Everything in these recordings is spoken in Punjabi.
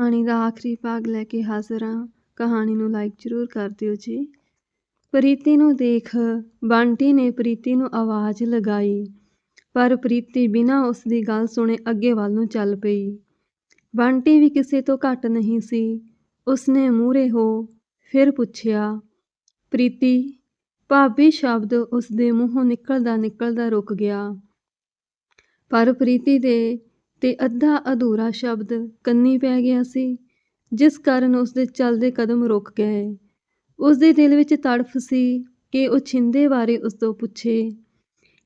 ਕਹਾਣੀ ਦਾ ਆਖਰੀ ਭਾਗ ਲੈ ਕੇ ਹਾਜ਼ਰ ਹਾਂ। ਕਹਾਣੀ ਨੂੰ ਲਾਈਕ ਜ਼ਰੂਰ ਕਰ ਦਿਓ ਜੀ। ਪ੍ਰੀਤੀ ਨੂੰ ਦੇਖ ਬੰਟੀ ਨੇ ਪ੍ਰੀਤੀ ਨੂੰ ਆਵਾਜ਼ ਲਗਾਈ, ਪਰ ਪ੍ਰੀਤੀ ਬਿਨਾਂ ਉਸ ਦੀ ਗੱਲ ਸੁਣੇ ਅੱਗੇ ਵੱਲ ਨੂੰ ਚੱਲ ਪਈ। ਬੰਟੀ ਵੀ ਕਿਸੇ ਤੋਂ ਘੱਟ ਨਹੀਂ ਸੀ। ਉਸਨੇ ਮੂਹਰੇ ਹੋ ਫਿਰ ਪੁੱਛਿਆ, ਪ੍ਰੀਤੀ, ਭਾਬੀ ਸ਼ਬਦ ਉਸ ਦੇ ਮੂੰਹੋਂ ਨਿਕਲਦਾ ਨਿਕਲਦਾ ਰੁਕ ਗਿਆ। ਪਰ ਪ੍ਰੀਤੀ ਦੇ ਤੇ ਅੱਧਾ ਅਧੂਰਾ ਸ਼ਬਦ ਕੰਨੀ ਪੈ ਗਿਆ ਸੀ, ਜਿਸ ਕਾਰਨ ਉਸ ਦੇ ਚੱਲਦੇ ਕਦਮ ਰੁਕ ਗਏ। ਉਸ ਦੇ ਦਿਲ ਵਿੱਚ ਤੜਫ ਸੀ ਕਿ ਉਹ ਛਿੰਦੇ ਬਾਰੇ ਉਸ ਤੋਂ ਪੁੱਛੇ।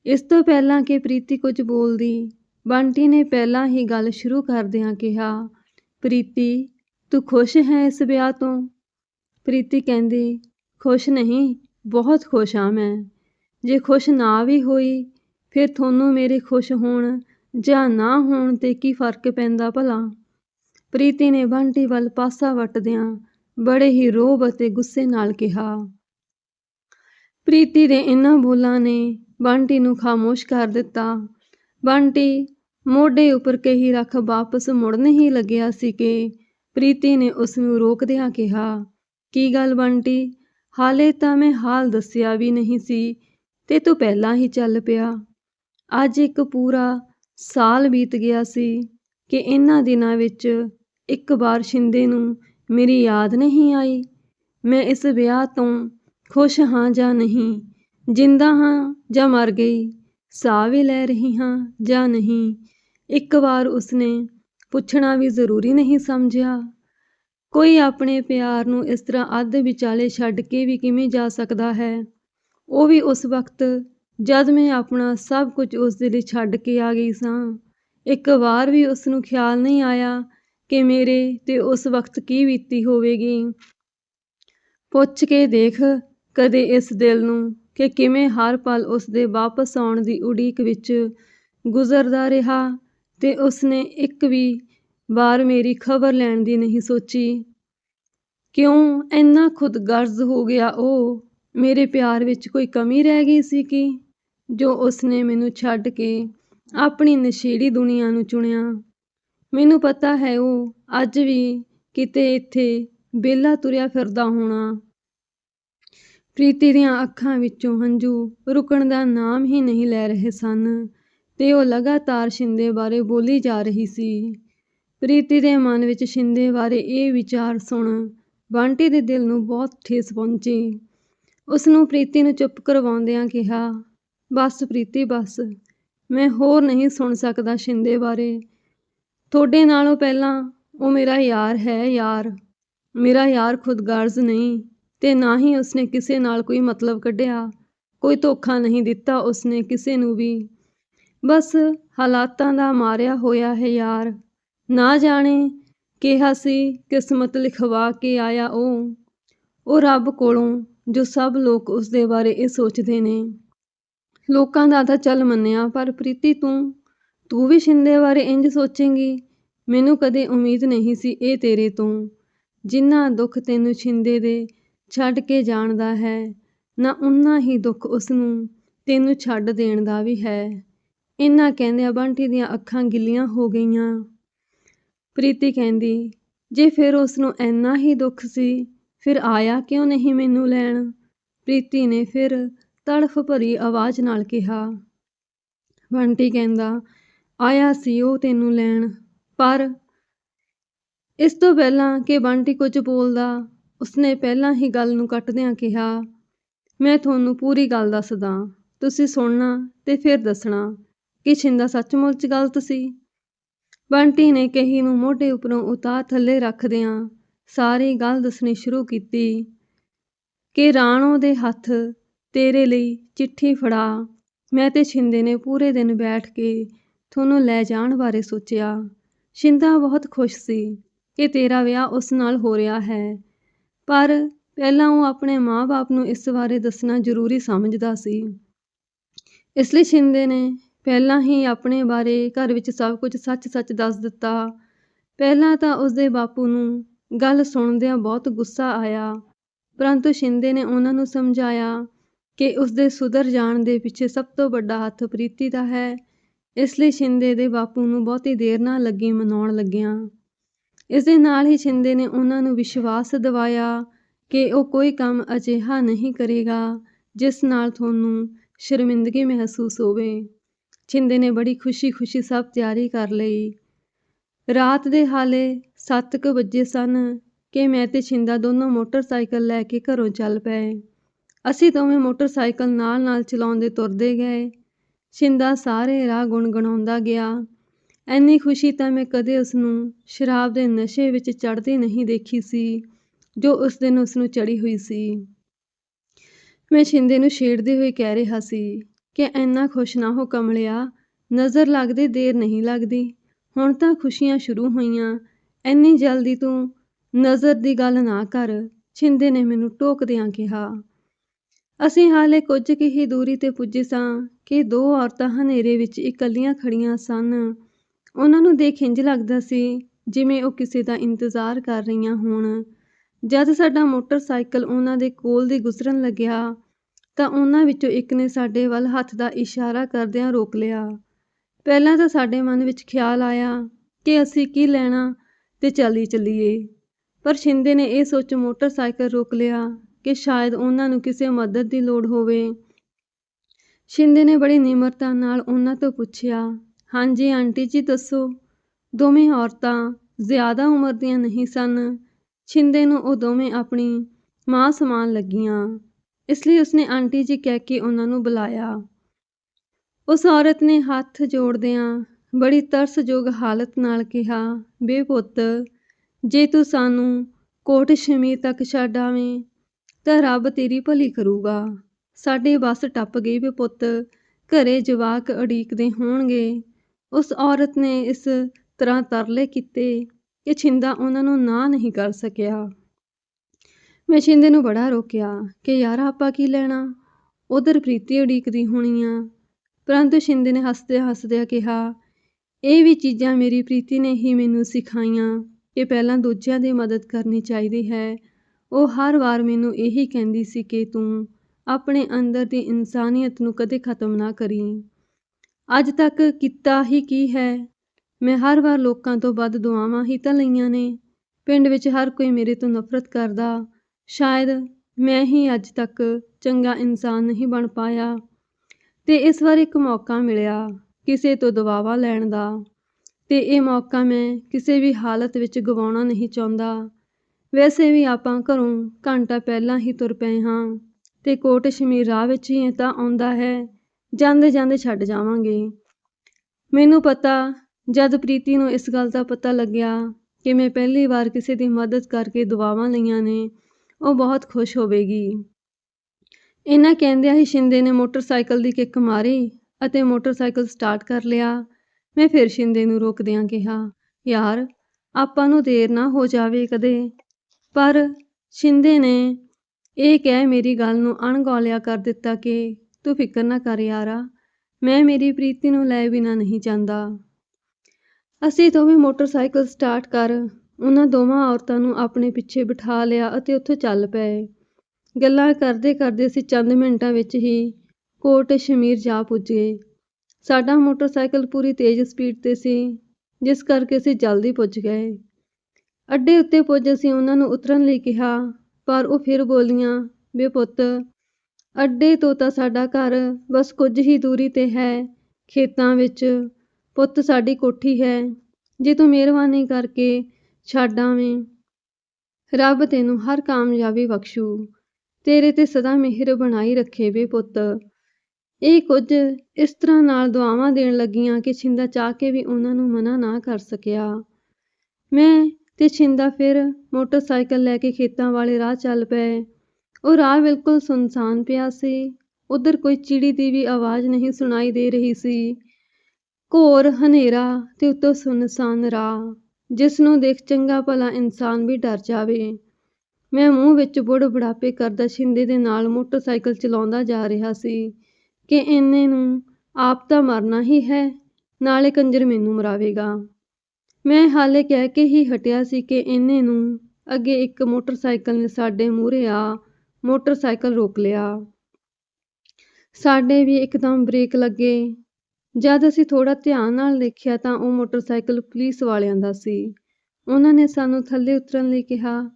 ਇਸ ਤੋਂ ਪਹਿਲਾਂ ਕਿ ਪ੍ਰੀਤੀ ਕੁਝ ਬੋਲਦੀ, ਬੰਟੀ ਨੇ ਪਹਿਲਾਂ ਹੀ ਗੱਲ ਸ਼ੁਰੂ ਕਰਦਿਆਂ ਕਿਹਾ, ਪ੍ਰੀਤੀ, ਤੂੰ ਖੁਸ਼ ਹੈ ਇਸ ਵਿਆਹ ਤੋਂ? ਪ੍ਰੀਤੀ ਕਹਿੰਦੀ, ਖੁਸ਼ ਨਹੀਂ, ਬਹੁਤ ਖੁਸ਼ ਹਾਂ ਮੈਂ। ਜੇ ਖੁਸ਼ ਨਾ ਵੀ ਹੋਈ, ਫਿਰ ਤੁਹਾਨੂੰ ਮੇਰੇ ਖੁਸ਼ ਹੋਣ ਜਾਂ ਨਾ ਹੋਣ 'ਤੇ ਕੀ ਫ਼ਰਕ ਪੈਂਦਾ ਭਲਾ? ਪ੍ਰੀਤੀ ਨੇ ਬੰਟੀ ਵੱਲ ਪਾਸਾ ਵੱਟਦਿਆਂ ਬੜੇ ਹੀ ਰੋਬ ਅਤੇ ਗੁੱਸੇ ਨਾਲ ਕਿਹਾ। ਪ੍ਰੀਤੀ ਦੇ ਇਨ੍ਹਾਂ ਬੋਲਾਂ ਨੇ ਬੰਟੀ ਨੂੰ ਖਾਮੋਸ਼ ਕਰ ਦਿੱਤਾ। ਬੰਟੀ ਮੋਢੇ ਉੱਪਰ ਕਹੀ ਰੱਖ ਵਾਪਸ ਮੁੜਨ ਹੀ ਲੱਗਿਆ ਸੀ ਕਿ ਪ੍ਰੀਤੀ ਨੇ ਉਸ ਨੂੰ ਰੋਕਦਿਆਂ ਕਿਹਾ, ਕੀ ਗੱਲ ਬੰਟੀ? ਹਾਲੇ ਤਾਂ ਮੈਂ ਹਾਲ ਦੱਸਿਆ ਵੀ ਨਹੀਂ ਸੀ, ਤੇ ਤੂੰ ਪਹਿਲਾਂ ਹੀ ਚੱਲ ਪਿਆ। ਅੱਜ ਇੱਕ ਪੂਰਾ ਸਾਲ ਬੀਤ ਗਿਆ ਸੀ ਕਿ ਇਹਨਾਂ ਦਿਨਾਂ ਵਿੱਚ ਇੱਕ ਵਾਰ ਸ਼ਿੰਦੇ ਨੂੰ ਮੇਰੀ ਯਾਦ ਨਹੀਂ ਆਈ। ਮੈਂ ਇਸ ਵਿਆਹ ਤੋਂ ਖੁਸ਼ ਹਾਂ ਜਾਂ ਨਹੀਂ, ਜਿੰਦਾ ਹਾਂ ਜਾਂ ਮਰ ਗਈ, ਸਾਹ ਵੀ ਲੈ ਰਹੀ ਹਾਂ ਜਾਂ ਨਹੀਂ, ਇੱਕ ਵਾਰ ਉਸਨੇ ਪੁੱਛਣਾ ਵੀ ਜ਼ਰੂਰੀ ਨਹੀਂ ਸਮਝਿਆ। ਕੋਈ ਆਪਣੇ ਪਿਆਰ ਨੂੰ ਇਸ ਤਰ੍ਹਾਂ ਅੱਧ ਵਿਚਾਲੇ ਛੱਡ ਕੇ ਵੀ ਕਿਵੇਂ ਜਾ ਸਕਦਾ ਹੈ? ਉਹ ਵੀ ਉਸ ਵਕਤ ਜਦ ਮੈਂ ਆਪਣਾ ਸਭ ਕੁਝ ਉਸ ਦੇ ਲਈ ਛੱਡ ਕੇ ਆ ਗਈ ਸਾਂ, ਇੱਕ ਵਾਰ ਵੀ ਉਸ ਨੂੰ ਖਿਆਲ ਨਹੀਂ ਆਇਆ ਕਿ ਮੇਰੇ ਤੇ ਉਸ ਵਕਤ ਕੀ ਬੀਤੀ ਹੋਵੇਗੀ। ਪੁੱਛ ਕੇ ਦੇਖ ਕਦੇ ਇਸ ਦਿਲ ਨੂੰ ਕਿ ਕਿਵੇਂ ਹਰ ਪਲ ਉਸ ਦੇ ਵਾਪਸ ਆਉਣ ਦੀ ਉਡੀਕ ਵਿੱਚ ਗੁਜ਼ਰਦਾ ਰਿਹਾ ਤੇ ਉਸਨੇ ਇੱਕ ਵੀ ਵਾਰ ਮੇਰੀ ਖਬਰ ਲੈਣ ਦੀ ਨਹੀਂ ਸੋਚੀ। ਕਿਉਂ ਇੰਨਾ ਖੁਦਗਰਜ਼ ਹੋ ਗਿਆ ਉਹ? ਮੇਰੇ ਪਿਆਰ ਵਿੱਚ ਕੋਈ ਕਮੀ ਰਹਿ ਗਈ ਸੀ ਕਿ? ਜੋ ਉਸਨੇ ਮੈਨੂੰ ਛੱਡ ਕੇ ਆਪਣੀ ਨਸ਼ੇੜੀ ਦੁਨੀਆ ਨੂੰ ਚੁਣਿਆ। ਮੈਨੂੰ ਪਤਾ ਹੈ ਉਹ ਅੱਜ ਵੀ ਕਿਤੇ ਇੱਥੇ ਬੇਲਾ ਤੁਰਿਆ ਫਿਰਦਾ ਹੋਣਾ। ਪ੍ਰੀਤੀ ਦੀਆਂ ਅੱਖਾਂ ਵਿੱਚੋਂ ਹੰਝੂ ਰੁਕਣ ਦਾ ਨਾਮ ਹੀ ਨਹੀਂ ਲੈ ਰਹੇ ਸਨ ਤੇ ਉਹ ਲਗਾਤਾਰ ਸ਼ਿੰਦੇ ਬਾਰੇ ਬੋਲੀ ਜਾ ਰਹੀ ਸੀ। ਪ੍ਰੀਤੀ ਦੇ ਮਨ ਵਿੱਚ ਸ਼ਿੰਦੇ ਬਾਰੇ ਇਹ ਵਿਚਾਰ ਸੁਣ ਬੰਟੀ ਦੇ ਦਿਲ ਨੂੰ ਬਹੁਤ ਠੇਸ ਪਹੁੰਚੀ। ਉਸ ਨੂੰ ਪ੍ਰੀਤੀ ਨੂੰ ਚੁੱਪ ਕਰਵਾਉਂਦਿਆਂ ਕਿਹਾ ਬਸ ਪ੍ਰੀਤੀ, ਬਸ। ਮੈਂ ਹੋਰ ਨਹੀਂ ਸੁਣ ਸਕਦਾ ਸ਼ਿੰਦੇ ਬਾਰੇ। ਤੁਹਾਡੇ ਨਾਲੋਂ ਪਹਿਲਾਂ ਉਹ ਮੇਰਾ ਯਾਰ ਹੈ ਯਾਰ। ਮੇਰਾ ਯਾਰ ਖੁਦਗਰਜ਼ ਨਹੀਂ ਤੇ ਨਾ ਹੀ ਉਸਨੇ ਕਿਸੇ ਨਾਲ ਕੋਈ ਮਤਲਬ ਕੱਢਿਆ। ਕੋਈ ਧੋਖਾ ਨਹੀਂ ਦਿੱਤਾ ਉਸਨੇ ਕਿਸੇ ਨੂੰ ਵੀ। ਬਸ ਹਾਲਾਤਾਂ ਦਾ ਮਾਰਿਆ ਹੋਇਆ ਹੈ ਯਾਰ। ਨਾ ਜਾਣੇ ਕਿਹਾ ਸੀ ਕਿਸਮਤ ਲਿਖਵਾ ਕੇ ਆਇਆ ਉਹ। ਉਹ ਰੱਬ ਕੋਲੋਂ ਜੋ ਸਭ ਲੋਕ ਉਸ ਦੇ ਬਾਰੇ ਇਹ ਸੋਚਦੇ ਨੇ। ਲੋਕਾਂ ਦਾ ਤਾਂ ਚੱਲ ਮੰਨਿਆ, ਪਰ ਪ੍ਰੀਤੀ ਤੂੰ ਤੂੰ ਵੀ ਸ਼ਿੰਦੇ ਬਾਰੇ ਇੰਜ ਸੋਚੇਂਗੀ? ਮੈਨੂੰ ਕਦੇ ਉਮੀਦ ਨਹੀਂ ਸੀ ਇਹ ਤੇਰੇ ਤੋਂ। ਜਿੰਨਾ ਦੁੱਖ ਤੈਨੂੰ ਛਿੰਦੇ ਦੇ ਛੱਡ ਕੇ ਜਾਣ ਦਾ ਹੈ, ਨਾ ਉਨਾ ਹੀ ਦੁੱਖ ਉਸ ਨੂੰ ਤੈਨੂੰ ਛੱਡ ਦੇਣ ਦਾ ਵੀ ਹੈ। ਇੰਨਾ ਕਹਿੰਦਿਆਂ ਬੰਟੀ ਦੀਆਂ ਅੱਖਾਂ ਗਿੱਲੀਆਂ ਹੋ ਗਈਆਂ। ਪ੍ਰੀਤੀ ਕਹਿੰਦੀ, ਜੇ ਫਿਰ ਉਸ ਨੂੰ ਇੰਨਾ ਹੀ ਦੁੱਖ ਸੀ, ਫਿਰ ਆਇਆ ਕਿਉਂ ਨਹੀਂ ਮੈਨੂੰ ਲੈਣ? ਪ੍ਰੀਤੀ ਨੇ ਫਿਰ ਤੜਫ ਭਰੀ ਆਵਾਜ਼ ਨਾਲ ਕਿਹਾ, ਬੰਟੀ ਕਹਿੰਦਾ, ਆਇਆ ਸੀ ਉਹ ਤੈਨੂੰ ਲੈਣ, ਪਰ ਇਸ ਤੋਂ ਪਹਿਲਾਂ ਕਿ ਬੰਟੀ ਕੁਝ ਬੋਲਦਾ, ਉਸਨੇ ਪਹਿਲਾਂ ਹੀ ਗੱਲ ਨੂੰ ਕੱਟਦਿਆਂ ਕਿਹਾ, ਮੈਂ ਤੁਹਾਨੂੰ ਪੂਰੀ ਗੱਲ ਦੱਸਦਾ, ਤੁਸੀਂ ਸੁਣਨਾ ਤੇ ਫਿਰ ਦੱਸਣਾ, ਕਿ ਛਿੰਦਾ ਸੱਚਮੁੱਚ ਗਲਤ ਸੀ ਬੰਟੀ ਨੇ ਕਹੀ ਨੂੰ ਮੋਢੇ ਉੱਪਰੋਂ ਉਤਾਰ ਥੱਲੇ ਰੱਖਦਿਆਂ ਸਾਰੀ ਗੱਲ ਦੱਸਣੀ ਸ਼ੁਰੂ ਕੀਤੀ, ਕਿ ਰਾਣੋ ਦੇ ਹੱਥ ਤੇਰੇ ਲਈ ਚਿੱਠੀ ਫੜਾ। ਮੈਂ ਤੇ ਛਿੰਦੇ ਨੇ ਪੂਰੇ ਦਿਨ ਬੈਠ ਕੇ ਤੁਹਾਨੂੰ ਲੈ ਜਾਣ ਬਾਰੇ ਸੋਚਿਆ। ਸ਼ਿੰਦਾ ਬਹੁਤ ਖੁਸ਼ ਸੀ ਕਿ ਤੇਰਾ ਵਿਆਹ ਉਸ ਨਾਲ ਹੋ ਰਿਹਾ ਹੈ। ਪਰ ਪਹਿਲਾਂ ਉਹ ਆਪਣੇ ਮਾਂ-ਬਾਪ ਨੂੰ ਇਸ ਬਾਰੇ ਦੱਸਣਾ ਜ਼ਰੂਰੀ ਸਮਝਦਾ ਸੀ। ਇਸ ਲਈ ਸ਼ਿੰਦੇ ਨੇ ਪਹਿਲਾਂ ਹੀ ਆਪਣੇ ਬਾਰੇ ਘਰ ਵਿੱਚ ਸਭ ਕੁਝ ਸੱਚ-ਸੱਚ ਦੱਸ ਦਿੱਤਾ। ਪਹਿਲਾਂ ਤਾਂ ਉਸਦੇ ਬਾਪੂ ਨੂੰ ਗੱਲ ਸੁਣਦਿਆਂ ਬਹੁਤ ਗੁੱਸਾ ਆਇਆ, ਪਰੰਤੂ ਸ਼ਿੰਦੇ ਨੇ ਉਹਨਾਂ ਨੂੰ ਸਮਝਾਇਆ ਕਿ ਉਸਦੇ ਸੁਧਰ ਜਾਣ ਦੇ ਪਿੱਛੇ ਸਭ ਤੋਂ ਵੱਡਾ ਹੱਥ ਪ੍ਰੀਤੀ ਦਾ ਹੈ। ਇਸ ਲਈ ਸ਼ਿੰਦੇ ਦੇ ਬਾਪੂ ਨੂੰ ਬਹੁਤੀ ਦੇਰ ਨਾ ਲੱਗੀ ਮਨਾਉਣ ਲੱਗਿਆਂ। ਇਸ ਦੇ ਨਾਲ ਹੀ ਛਿੰਦੇ ਨੇ ਉਹਨਾਂ ਨੂੰ ਵਿਸ਼ਵਾਸ ਦਿਵਾਇਆ ਕਿ ਉਹ ਕੋਈ ਕੰਮ ਅਜਿਹਾ ਨਹੀਂ ਕਰੇਗਾ ਜਿਸ ਨਾਲ ਤੁਹਾਨੂੰ ਸ਼ਰਮਿੰਦਗੀ ਮਹਿਸੂਸ ਹੋਵੇ। ਛਿੰਦੇ ਨੇ ਬੜੀ ਖੁਸ਼ੀ-ਖੁਸ਼ੀ ਸਭ ਤਿਆਰੀ ਕਰ ਲਈ। ਰਾਤ ਦੇ ਹਾਲੇ 7 ਕੁ ਵਜੇ ਸਨ ਕਿ ਮੈਂ ਤੇ ਛਿੰਦਾ ਦੋਨੋਂ ਮੋਟਰਸਾਈਕਲ ਲੈ ਕੇ ਘਰੋਂ ਚੱਲ ਪਏ। ਅਸੀਂ ਦੋਵੇਂ ਮੋਟਰਸਾਈਕਲ ਨਾਲ-ਨਾਲ ਚਲਾਉਂਦੇ ਤੁਰਦੇ ਗਏ। ਛਿੰਦਾ ਸਾਰੇ ਰਾਹ ਗੁਣਗੁਣਾਉਂਦਾ ਗਿਆ। ਐਨੀ ਖੁਸ਼ੀ ਤਾਂ ਮੈਂ ਕਦੇ ਉਸਨੂੰ ਸ਼ਰਾਬ ਦੇ ਨਸ਼ੇ ਵਿੱਚ ਚੜ੍ਹਦੀ ਨਹੀਂ ਦੇਖੀ ਸੀ, ਜੋ ਉਸ ਦਿਨ ਉਸਨੂੰ ਚੜ੍ਹੀ ਹੋਈ ਸੀ। ਮੈਂ ਛਿੰਦੇ ਨੂੰ ਛੇੜਦੇ ਹੋਏ ਕਹਿ ਰਿਹਾ ਸੀ ਕਿ ਐਨਾ ਖੁਸ਼ ਨਾ ਹੋ ਕਮਲਿਆ, ਨਜ਼ਰ ਲੱਗਦੇ ਦੇਰ ਨਹੀਂ ਲੱਗਦੀ। ਹੁਣ ਤਾਂ ਖੁਸ਼ੀਆਂ ਸ਼ੁਰੂ ਹੋਈਆਂ। ਐਨੀ ਜਲਦੀ ਤੂੰ ਨਜ਼ਰ ਦੀ ਗੱਲ ਨਾ ਕਰ ਛਿੰਦੇ ਨੇ ਮੈਨੂੰ ਟੋਕਦਿਆਂ ਕਿਹਾ। ਅਸੀਂ ਹਾਲੇ ਕੁਝ ਕੁ ਹੀ ਦੂਰੀ ਤੇ ਪੁੱਜੇ ਸਾਂ ਕਿ ਦੋ ਔਰਤਾਂ ਹਨੇਰੇ ਵਿੱਚ ਇਕੱਲੀਆਂ ਖੜ੍ਹੀਆਂ ਸਨ। ਉਹਨਾਂ ਨੂੰ ਦੇਖ ਇੰਜ ਲੱਗਦਾ ਸੀ ਜਿਵੇਂ ਉਹ ਕਿਸੇ ਦਾ ਇੰਤਜ਼ਾਰ ਕਰ ਰਹੀਆਂ ਹੋਣ। ਜਦ ਸਾਡਾ ਮੋਟਰਸਾਈਕਲ ਉਹਨਾਂ ਦੇ ਕੋਲ ਦੀ ਗੁਜ਼ਰਨ ਲੱਗਿਆ ਤਾਂ ਉਹਨਾਂ ਵਿੱਚੋਂ ਇੱਕ ਨੇ ਸਾਡੇ ਵੱਲ ਹੱਥ ਦਾ ਇਸ਼ਾਰਾ ਕਰਦਿਆਂ ਰੋਕ ਲਿਆ। ਪਹਿਲਾਂ ਤਾਂ ਸਾਡੇ ਮਨ ਵਿੱਚ ਖਿਆਲ ਆਇਆ ਕਿ ਅਸੀਂ ਕੀ ਲੈਣਾ ਤੇ ਹੀ ਚੱਲੀਏ, ਪਰ ਛਿੰਦੇ ਨੇ ਇਹ ਸੋਚ ਮੋਟਰਸਾਈਕਲ ਰੋਕ ਲਿਆ ਕਿ ਸ਼ਾਇਦ ਉਹਨਾਂ ਨੂੰ ਕਿਸੇ ਮਦਦ ਦੀ ਲੋੜ ਹੋਵੇ। ਛਿੰਦੇ ਨੇ ਬੜੀ ਨਿਮਰਤਾ ਨਾਲ ਉਹਨਾਂ ਤੋਂ ਪੁੱਛਿਆ, ਹਾਂਜੀ ਆਂਟੀ ਜੀ, ਦੱਸੋ, ਦੋਵੇਂ ਔਰਤਾਂ ਜ਼ਿਆਦਾ ਉਮਰ ਦੀਆਂ ਨਹੀਂ ਸਨ। ਛਿੰਦੇ ਨੂੰ ਉਹ ਦੋਵੇਂ ਆਪਣੀ ਮਾਂ ਸਮਾਨ ਲੱਗੀਆਂ। ਇਸ ਲਈ ਉਸਨੇ ਆਂਟੀ ਜੀ ਕਹਿ ਕੇ ਉਹਨਾਂ ਨੂੰ ਬੁਲਾਇਆ। ਉਸ ਔਰਤ ਨੇ ਹੱਥ ਜੋੜਦਿਆਂ ਬੜੀ ਤਰਸਯੋਗ ਹਾਲਤ ਨਾਲ ਕਿਹਾ ਬੇ ਪੁੱਤ ਜੇ ਤੂੰ ਸਾਨੂੰ ਕੋਟ ਸ਼ਮੀਰ ਤੱਕ ਛੱਡ ਆਵੇਂ ਤਾਂ ਰੱਬ ਤੇਰੀ ਭਲੀ ਕਰੂਗਾ। ਸਾਡੇ ਬੱਸ ਟੱਪ ਗਈ ਵੇ ਪੁੱਤ, ਘਰੇ ਜਵਾਕ ਅੜੀਕਦੇ ਹੋਣਗੇ। ਉਸ ਔਰਤ ਨੇ ਇਸ ਤਰ੍ਹਾਂ ਤਰਲੇ ਕੀਤੇ ਕਿ ਛਿੰਦਾ ਉਹਨਾਂ ਨੂੰ ਨਾ ਨਹੀਂ ਕਰ ਸਕਿਆ। ਮੈਂ ਛਿੰਦੇ ਨੂੰ ਬੜਾ ਰੋਕਿਆ ਕਿ ਯਾਰ ਆਪਾਂ ਕੀ ਲੈਣਾ? ਉਧਰ ਪ੍ਰੀਤੀ ਉਡੀਕਦੀ ਹੋਣੀ ਆ ਪਰੰਤੂ ਛਿੰਦੇ ਨੇ ਹੱਸਦੇ ਹੱਸਦਿਆਂ ਕਿਹਾ, ਇਹ ਵੀ ਚੀਜ਼ਾਂ ਮੇਰੀ ਪ੍ਰੀਤੀ ਨੇ ਹੀ ਮੈਨੂੰ ਸਿਖਾਈਆਂ। ਕਿ ਪਹਿਲਾਂ ਦੂਜਿਆਂ ਦੀ ਮਦਦ ਕਰਨੀ ਚਾਹੀਦੀ ਹੈ। ਉਹ ਹਰ ਵਾਰ ਮੈਨੂੰ ਇਹੀ ਕਹਿੰਦੀ ਸੀ ਕਿ ਤੂੰ ਆਪਣੇ ਅੰਦਰ ਦੀ ਇਨਸਾਨੀਅਤ ਨੂੰ ਕਦੇ ਖਤਮ ਨਾ ਕਰੀ। ਅੱਜ ਤੱਕ ਕੀਤਾ ਹੀ ਕੀ ਹੈ? ਮੈਂ ਹਰ ਵਾਰ ਲੋਕਾਂ ਤੋਂ ਵੱਧ ਦੁਆਵਾਂ ਹੀ ਤਾਂ ਲਈਆਂ ਨੇ। ਪਿੰਡ ਵਿੱਚ ਹਰ ਕੋਈ ਮੇਰੇ ਤੋਂ ਨਫ਼ਰਤ ਕਰਦਾ। ਸ਼ਾਇਦ ਮੈਂ ਹੀ ਅੱਜ ਤੱਕ ਚੰਗਾ ਇਨਸਾਨ ਨਹੀਂ ਬਣ ਪਾਇਆ। ਤੇ ਇਸ ਵਾਰ ਇੱਕ ਮੌਕਾ ਮਿਲਿਆ ਕਿਸੇ ਤੋਂ ਦਵਾਵਾ ਲੈਣ ਦਾ। ਤੇ ਇਹ ਮੌਕਾ ਮੈਂ ਕਿਸੇ ਵੀ ਹਾਲਤ ਵਿੱਚ ਗਵਾਉਣਾ ਨਹੀਂ ਚਾਹੁੰਦਾ। ਵੈਸੇ ਵੀ ਆਪਾਂ ਘਰੋਂ ਘੰਟਾ ਪਹਿਲਾਂ ਹੀ ਤੁਰ ਪਏ ਹਾਂ ਤੇ ਕੋਟ ਸ਼ਮੀਰ ਰਾਹ ਵਿੱਚ ਹੀ ਤਾਂ ਆਉਂਦਾ ਹੈ, ਜਾਂਦੇ ਜਾਂਦੇ ਛੱਡ ਜਾਵਾਂਗੇ। ਮੈਨੂੰ ਪਤਾ, ਜਦ ਪ੍ਰੀਤੀ ਨੂੰ ਇਸ ਗੱਲ ਦਾ ਪਤਾ ਲੱਗਿਆ ਕਿ ਮੈਂ ਪਹਿਲੀ ਵਾਰ ਕਿਸੇ ਦੀ ਮਦਦ ਕਰਕੇ ਦੁਆਵਾਂ ਲਈਆਂ ਨੇ, ਉਹ ਬਹੁਤ ਖੁਸ਼ ਹੋਵੇਗੀ। ਇਹਨਾਂ ਕਹਿੰਦਿਆਂ ਹੀ ਸ਼ਿੰਦੇ ਨੇ ਮੋਟਰਸਾਈਕਲ ਦੀ ਕਿੱਕ ਮਾਰੀ ਅਤੇ ਮੋਟਰਸਾਈਕਲ ਸਟਾਰਟ ਕਰ ਲਿਆ। ਮੈਂ ਫਿਰ ਸ਼ਿੰਦੇ ਨੂੰ ਰੋਕਦਿਆਂ ਕਿਹਾ, ਯਾਰ, ਆਪਾਂ ਨੂੰ ਦੇਰ ਨਾ ਹੋ ਜਾਵੇ ਕਦੇ। ਪਰ ਸ਼ਿੰਦੇ ਨੇ ਇਹ ਕਹਿ ਮੇਰੀ ਗੱਲ ਨੂੰ ਅਣਗੌਲਿਆ ਕਰ ਦਿੱਤਾ ਕਿ ਤੂੰ ਫਿਕਰ ਨਾ ਕਰ ਯਾਰਾ, ਮੈਂ ਮੇਰੀ ਪ੍ਰੀਤੀ ਨੂੰ ਲੈ ਬਿਨਾ ਨਹੀਂ ਜਾਂਦਾ। ਅਸੀਂ ਦੋਵੇਂ ਮੋਟਰਸਾਈਕਲ ਸਟਾਰਟ ਕਰ ਉਹਨਾਂ ਦੋਵਾਂ ਔਰਤਾਂ ਨੂੰ ਆਪਣੇ ਪਿੱਛੇ ਬਿਠਾ ਲਿਆ ਅਤੇ ਉੱਥੋਂ ਚੱਲ ਪਏ। ਗੱਲਾਂ ਕਰਦੇ ਕਰਦੇ ਅਸੀਂ ਚੰਦ ਮਿੰਟਾਂ ਵਿੱਚ ਹੀ ਕੋਟ ਸ਼ਮੀਰ ਜਾ ਪੁੱਜੇ। ਸਾਡਾ ਮੋਟਰਸਾਈਕਲ ਪੂਰੀ ਤੇਜ਼ ਸਪੀਡ ਤੇ ਸੀ, ਜਿਸ ਕਰਕੇ ਅਸੀਂ ਜਲਦੀ ਪੁੱਜ ਗਏ। ਅੱਡੇ ਉੱਤੇ ਪੁੱਜ ਅਸੀਂ ਉਹਨਾਂ ਨੂੰ ਉਤਰਨ ਲਈ ਕਿਹਾ, ਪਰ ਉਹ ਫਿਰ ਬੋਲੀਆਂ ਬੇ ਪੁੱਤ, ਅੱਡੇ ਤੋਂ ਤਾਂ ਸਾਡਾ ਘਰ ਬਸ ਕੁਝ ਹੀ ਦੂਰੀ ਤੇ ਹੈ, ਖੇਤਾਂ ਵਿੱਚ। ਪੁੱਤ, ਸਾਡੀ ਕੋਠੀ ਹੈ। ਜੇ ਤੂੰ ਮਿਹਰਬਾਨੀ ਕਰਕੇ ਛੱਡ ਆਵੇਂ। ਰੱਬ ਤੈਨੂੰ ਹਰ ਕਾਮਯਾਬੀ ਬਖਸ਼ੂ। ਤੇਰੇ ਤੇ ਸਦਾ ਮਿਹਰ ਬਣਾਈ ਰੱਖੇ ਵੇ ਪੁੱਤ। ਇਹ ਕੁਝ ਇਸ ਤਰ੍ਹਾਂ ਨਾਲ ਦੁਆਵਾਂ ਦੇਣ ਲੱਗੀਆਂ ਕਿ ਛਿੰਦਾ ਚਾਹ ਕੇ ਵੀ ਉਹਨਾਂ ਨੂੰ ਮਨਾ ਨਾ ਕਰ ਸਕਿਆ। ਮੈਂ ਤੇ ਛਿੰਦਾ ਫਿਰ ਮੋਟਰਸਾਈਕਲ ਲੈ ਕੇ ਖੇਤਾਂ ਵਾਲੇ ਰਾਹ ਚੱਲ ਪਏ। ਉਹ ਰਾਹ ਬਿਲਕੁਲ ਸੁਨਸਾਨ ਪਿਆ ਸੀ। ਉਧਰ ਕੋਈ ਚਿੜੀ ਦੀ ਵੀ ਆਵਾਜ਼ ਨਹੀਂ ਸੁਣਾਈ ਦੇ ਰਹੀ ਸੀ। ਘੋਰ, ਹਨੇਰਾ ਤੇ ਉੱਤੋਂ ਸੁਨਸਾਨ ਰਾਹ, ਜਿਸ ਨੂੰ ਦੇਖ ਚੰਗਾ ਭਲਾ ਇਨਸਾਨ ਵੀ ਡਰ ਜਾਵੇ। ਮੈਂ ਮੂੰਹ ਵਿੱਚ ਬੁੜ ਬੁੜਾਪੇ ਕਰਦਾ ਛਿੰਦੇ ਦੇ ਨਾਲ ਮੋਟਰਸਾਈਕਲ ਚਲਾਉਂਦਾ ਜਾ ਰਿਹਾ ਸੀ ਕਿ ਇੰਨੇ ਨੂੰ ਆਪ ਤਾਂ ਮਰਨਾ ਹੀ ਹੈ, ਨਾਲੇ ਕੰਜਰ ਮੈਨੂੰ ਮਰਾਵੇਗਾ। ਮੈਂ ਹਾਲੇ ਕਹਿ ਕੇ ਹੀ ਹਟਿਆ ਸੀ ਕਿ ਇਹਨੇ ਨੂੰ ਅੱਗੇ ਇੱਕ ਮੋਟਰਸਾਈਕਲ ਨੇ ਸਾਡੇ ਮੂਹਰੇ ਆ, ਮੋਟਰਸਾਈਕਲ ਰੋਕ ਲਿਆ। ਸਾਡੇ ਵੀ ਇੱਕਦਮ ਬ੍ਰੇਕ ਲੱਗੇ। ਜਦ ਅਸੀਂ ਥੋੜਾ ਧਿਆਨ ਨਾਲ ਦੇਖਿਆ ਤਾਂ ਉਹ ਮੋਟਰਸਾਈਕਲ ਪੁਲਿਸ ਵਾਲਿਆਂ ਦਾ ਸੀ। ਉਹਨਾਂ ਨੇ ਸਾਨੂੰ ਥੱਲੇ ਉਤਰਨ ਲਈ ਕਿਹਾ।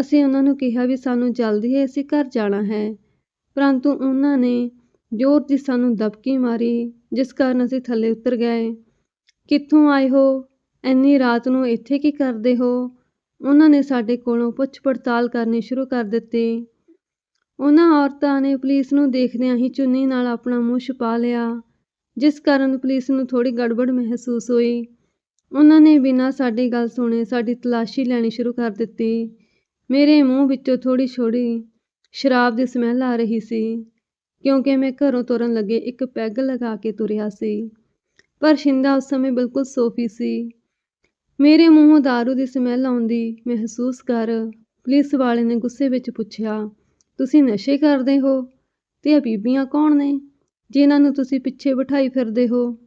ਅਸੀਂ ਉਹਨਾਂ ਨੂੰ ਕਿਹਾ ਵੀ ਸਾਨੂੰ ਜਲਦੀ ਹੀ ਅਸੀਂ ਘਰ ਜਾਣਾ ਹੈ। ਪਰੰਤੂ ਉਹਨਾਂ ਨੇ ਜ਼ੋਰ ਦੀ ਸਾਨੂੰ ਦਬਕੀ ਮਾਰੀ, ਜਿਸ ਕਾਰਨ ਅਸੀਂ ਥੱਲੇ ਉਤਰ ਗਏ। ਕਿੱਥੋਂ ਆਏ ਹੋ? ਇੰਨੀ ਰਾਤ ਨੂੰ ਇੱਥੇ ਕੀ ਕਰਦੇ ਹੋ? ਉਹਨਾਂ ਨੇ ਸਾਡੇ ਕੋਲੋਂ ਪੁੱਛ ਪੜਤਾਲ ਕਰਨੀ ਸ਼ੁਰੂ ਕਰ ਦਿੱਤੀ। ਉਹਨਾਂ ਔਰਤਾਂ ਨੇ ਪੁਲਿਸ ਨੂੰ ਦੇਖਦਿਆਂ ਹੀ ਚੁੰਨੀ ਨਾਲ ਆਪਣਾ ਮੂੰਹ ਛੁਪਾ ਲਿਆ, ਜਿਸ ਕਾਰਨ ਪੁਲਿਸ ਨੂੰ ਥੋੜੀ ਗੜਬੜ ਮਹਿਸੂਸ ਹੋਈ। ਉਹਨਾਂ ਨੇ ਬਿਨਾਂ ਸਾਡੀ ਗੱਲ ਸੁਣੇ ਸਾਡੀ ਤਲਾਸ਼ੀ ਲੈਣੀ ਸ਼ੁਰੂ ਕਰ ਦਿੱਤੀ। ਮੇਰੇ ਮੂੰਹ ਵਿੱਚੋਂ ਥੋੜੀ ਛੋੜੀ ਸ਼ਰਾਬ ਦੀ ਸਮੈਲ ਆ ਰਹੀ ਸੀ, ਕਿਉਂਕਿ ਮੈਂ ਘਰੋਂ ਤੁਰਨ ਲੱਗੇ ਇੱਕ ਪੈਗ ਲਗਾ ਕੇ ਤੁਰਿਆ ਸੀ। ਪਰ ਸ਼ਿੰਦਾ ਉਸ ਸਮੇਂ ਬਿਲਕੁਲ ਸੋਫੀ ਸੀ। ਮੇਰੇ ਮੂੰਹੋਂ ਦਾਰੂ ਦੀ ਸਮੈਲ ਆਉਂਦੀ ਮਹਿਸੂਸ ਕਰ ਪੁਲਿਸ ਵਾਲੇ ਨੇ ਗੁੱਸੇ ਵਿੱਚ ਪੁੱਛਿਆ, ਤੁਸੀਂ ਨਸ਼ੇ ਕਰਦੇ ਹੋ? ਤੇ ਇਹ ਬੀਬੀਆਂ ਕੌਣ ਨੇ? ਜਿਨ੍ਹਾਂ ਨੂੰ ਤੁਸੀਂ ਪਿੱਛੇ ਬਿਠਾਈ ਫਿਰਦੇ ਹੋ?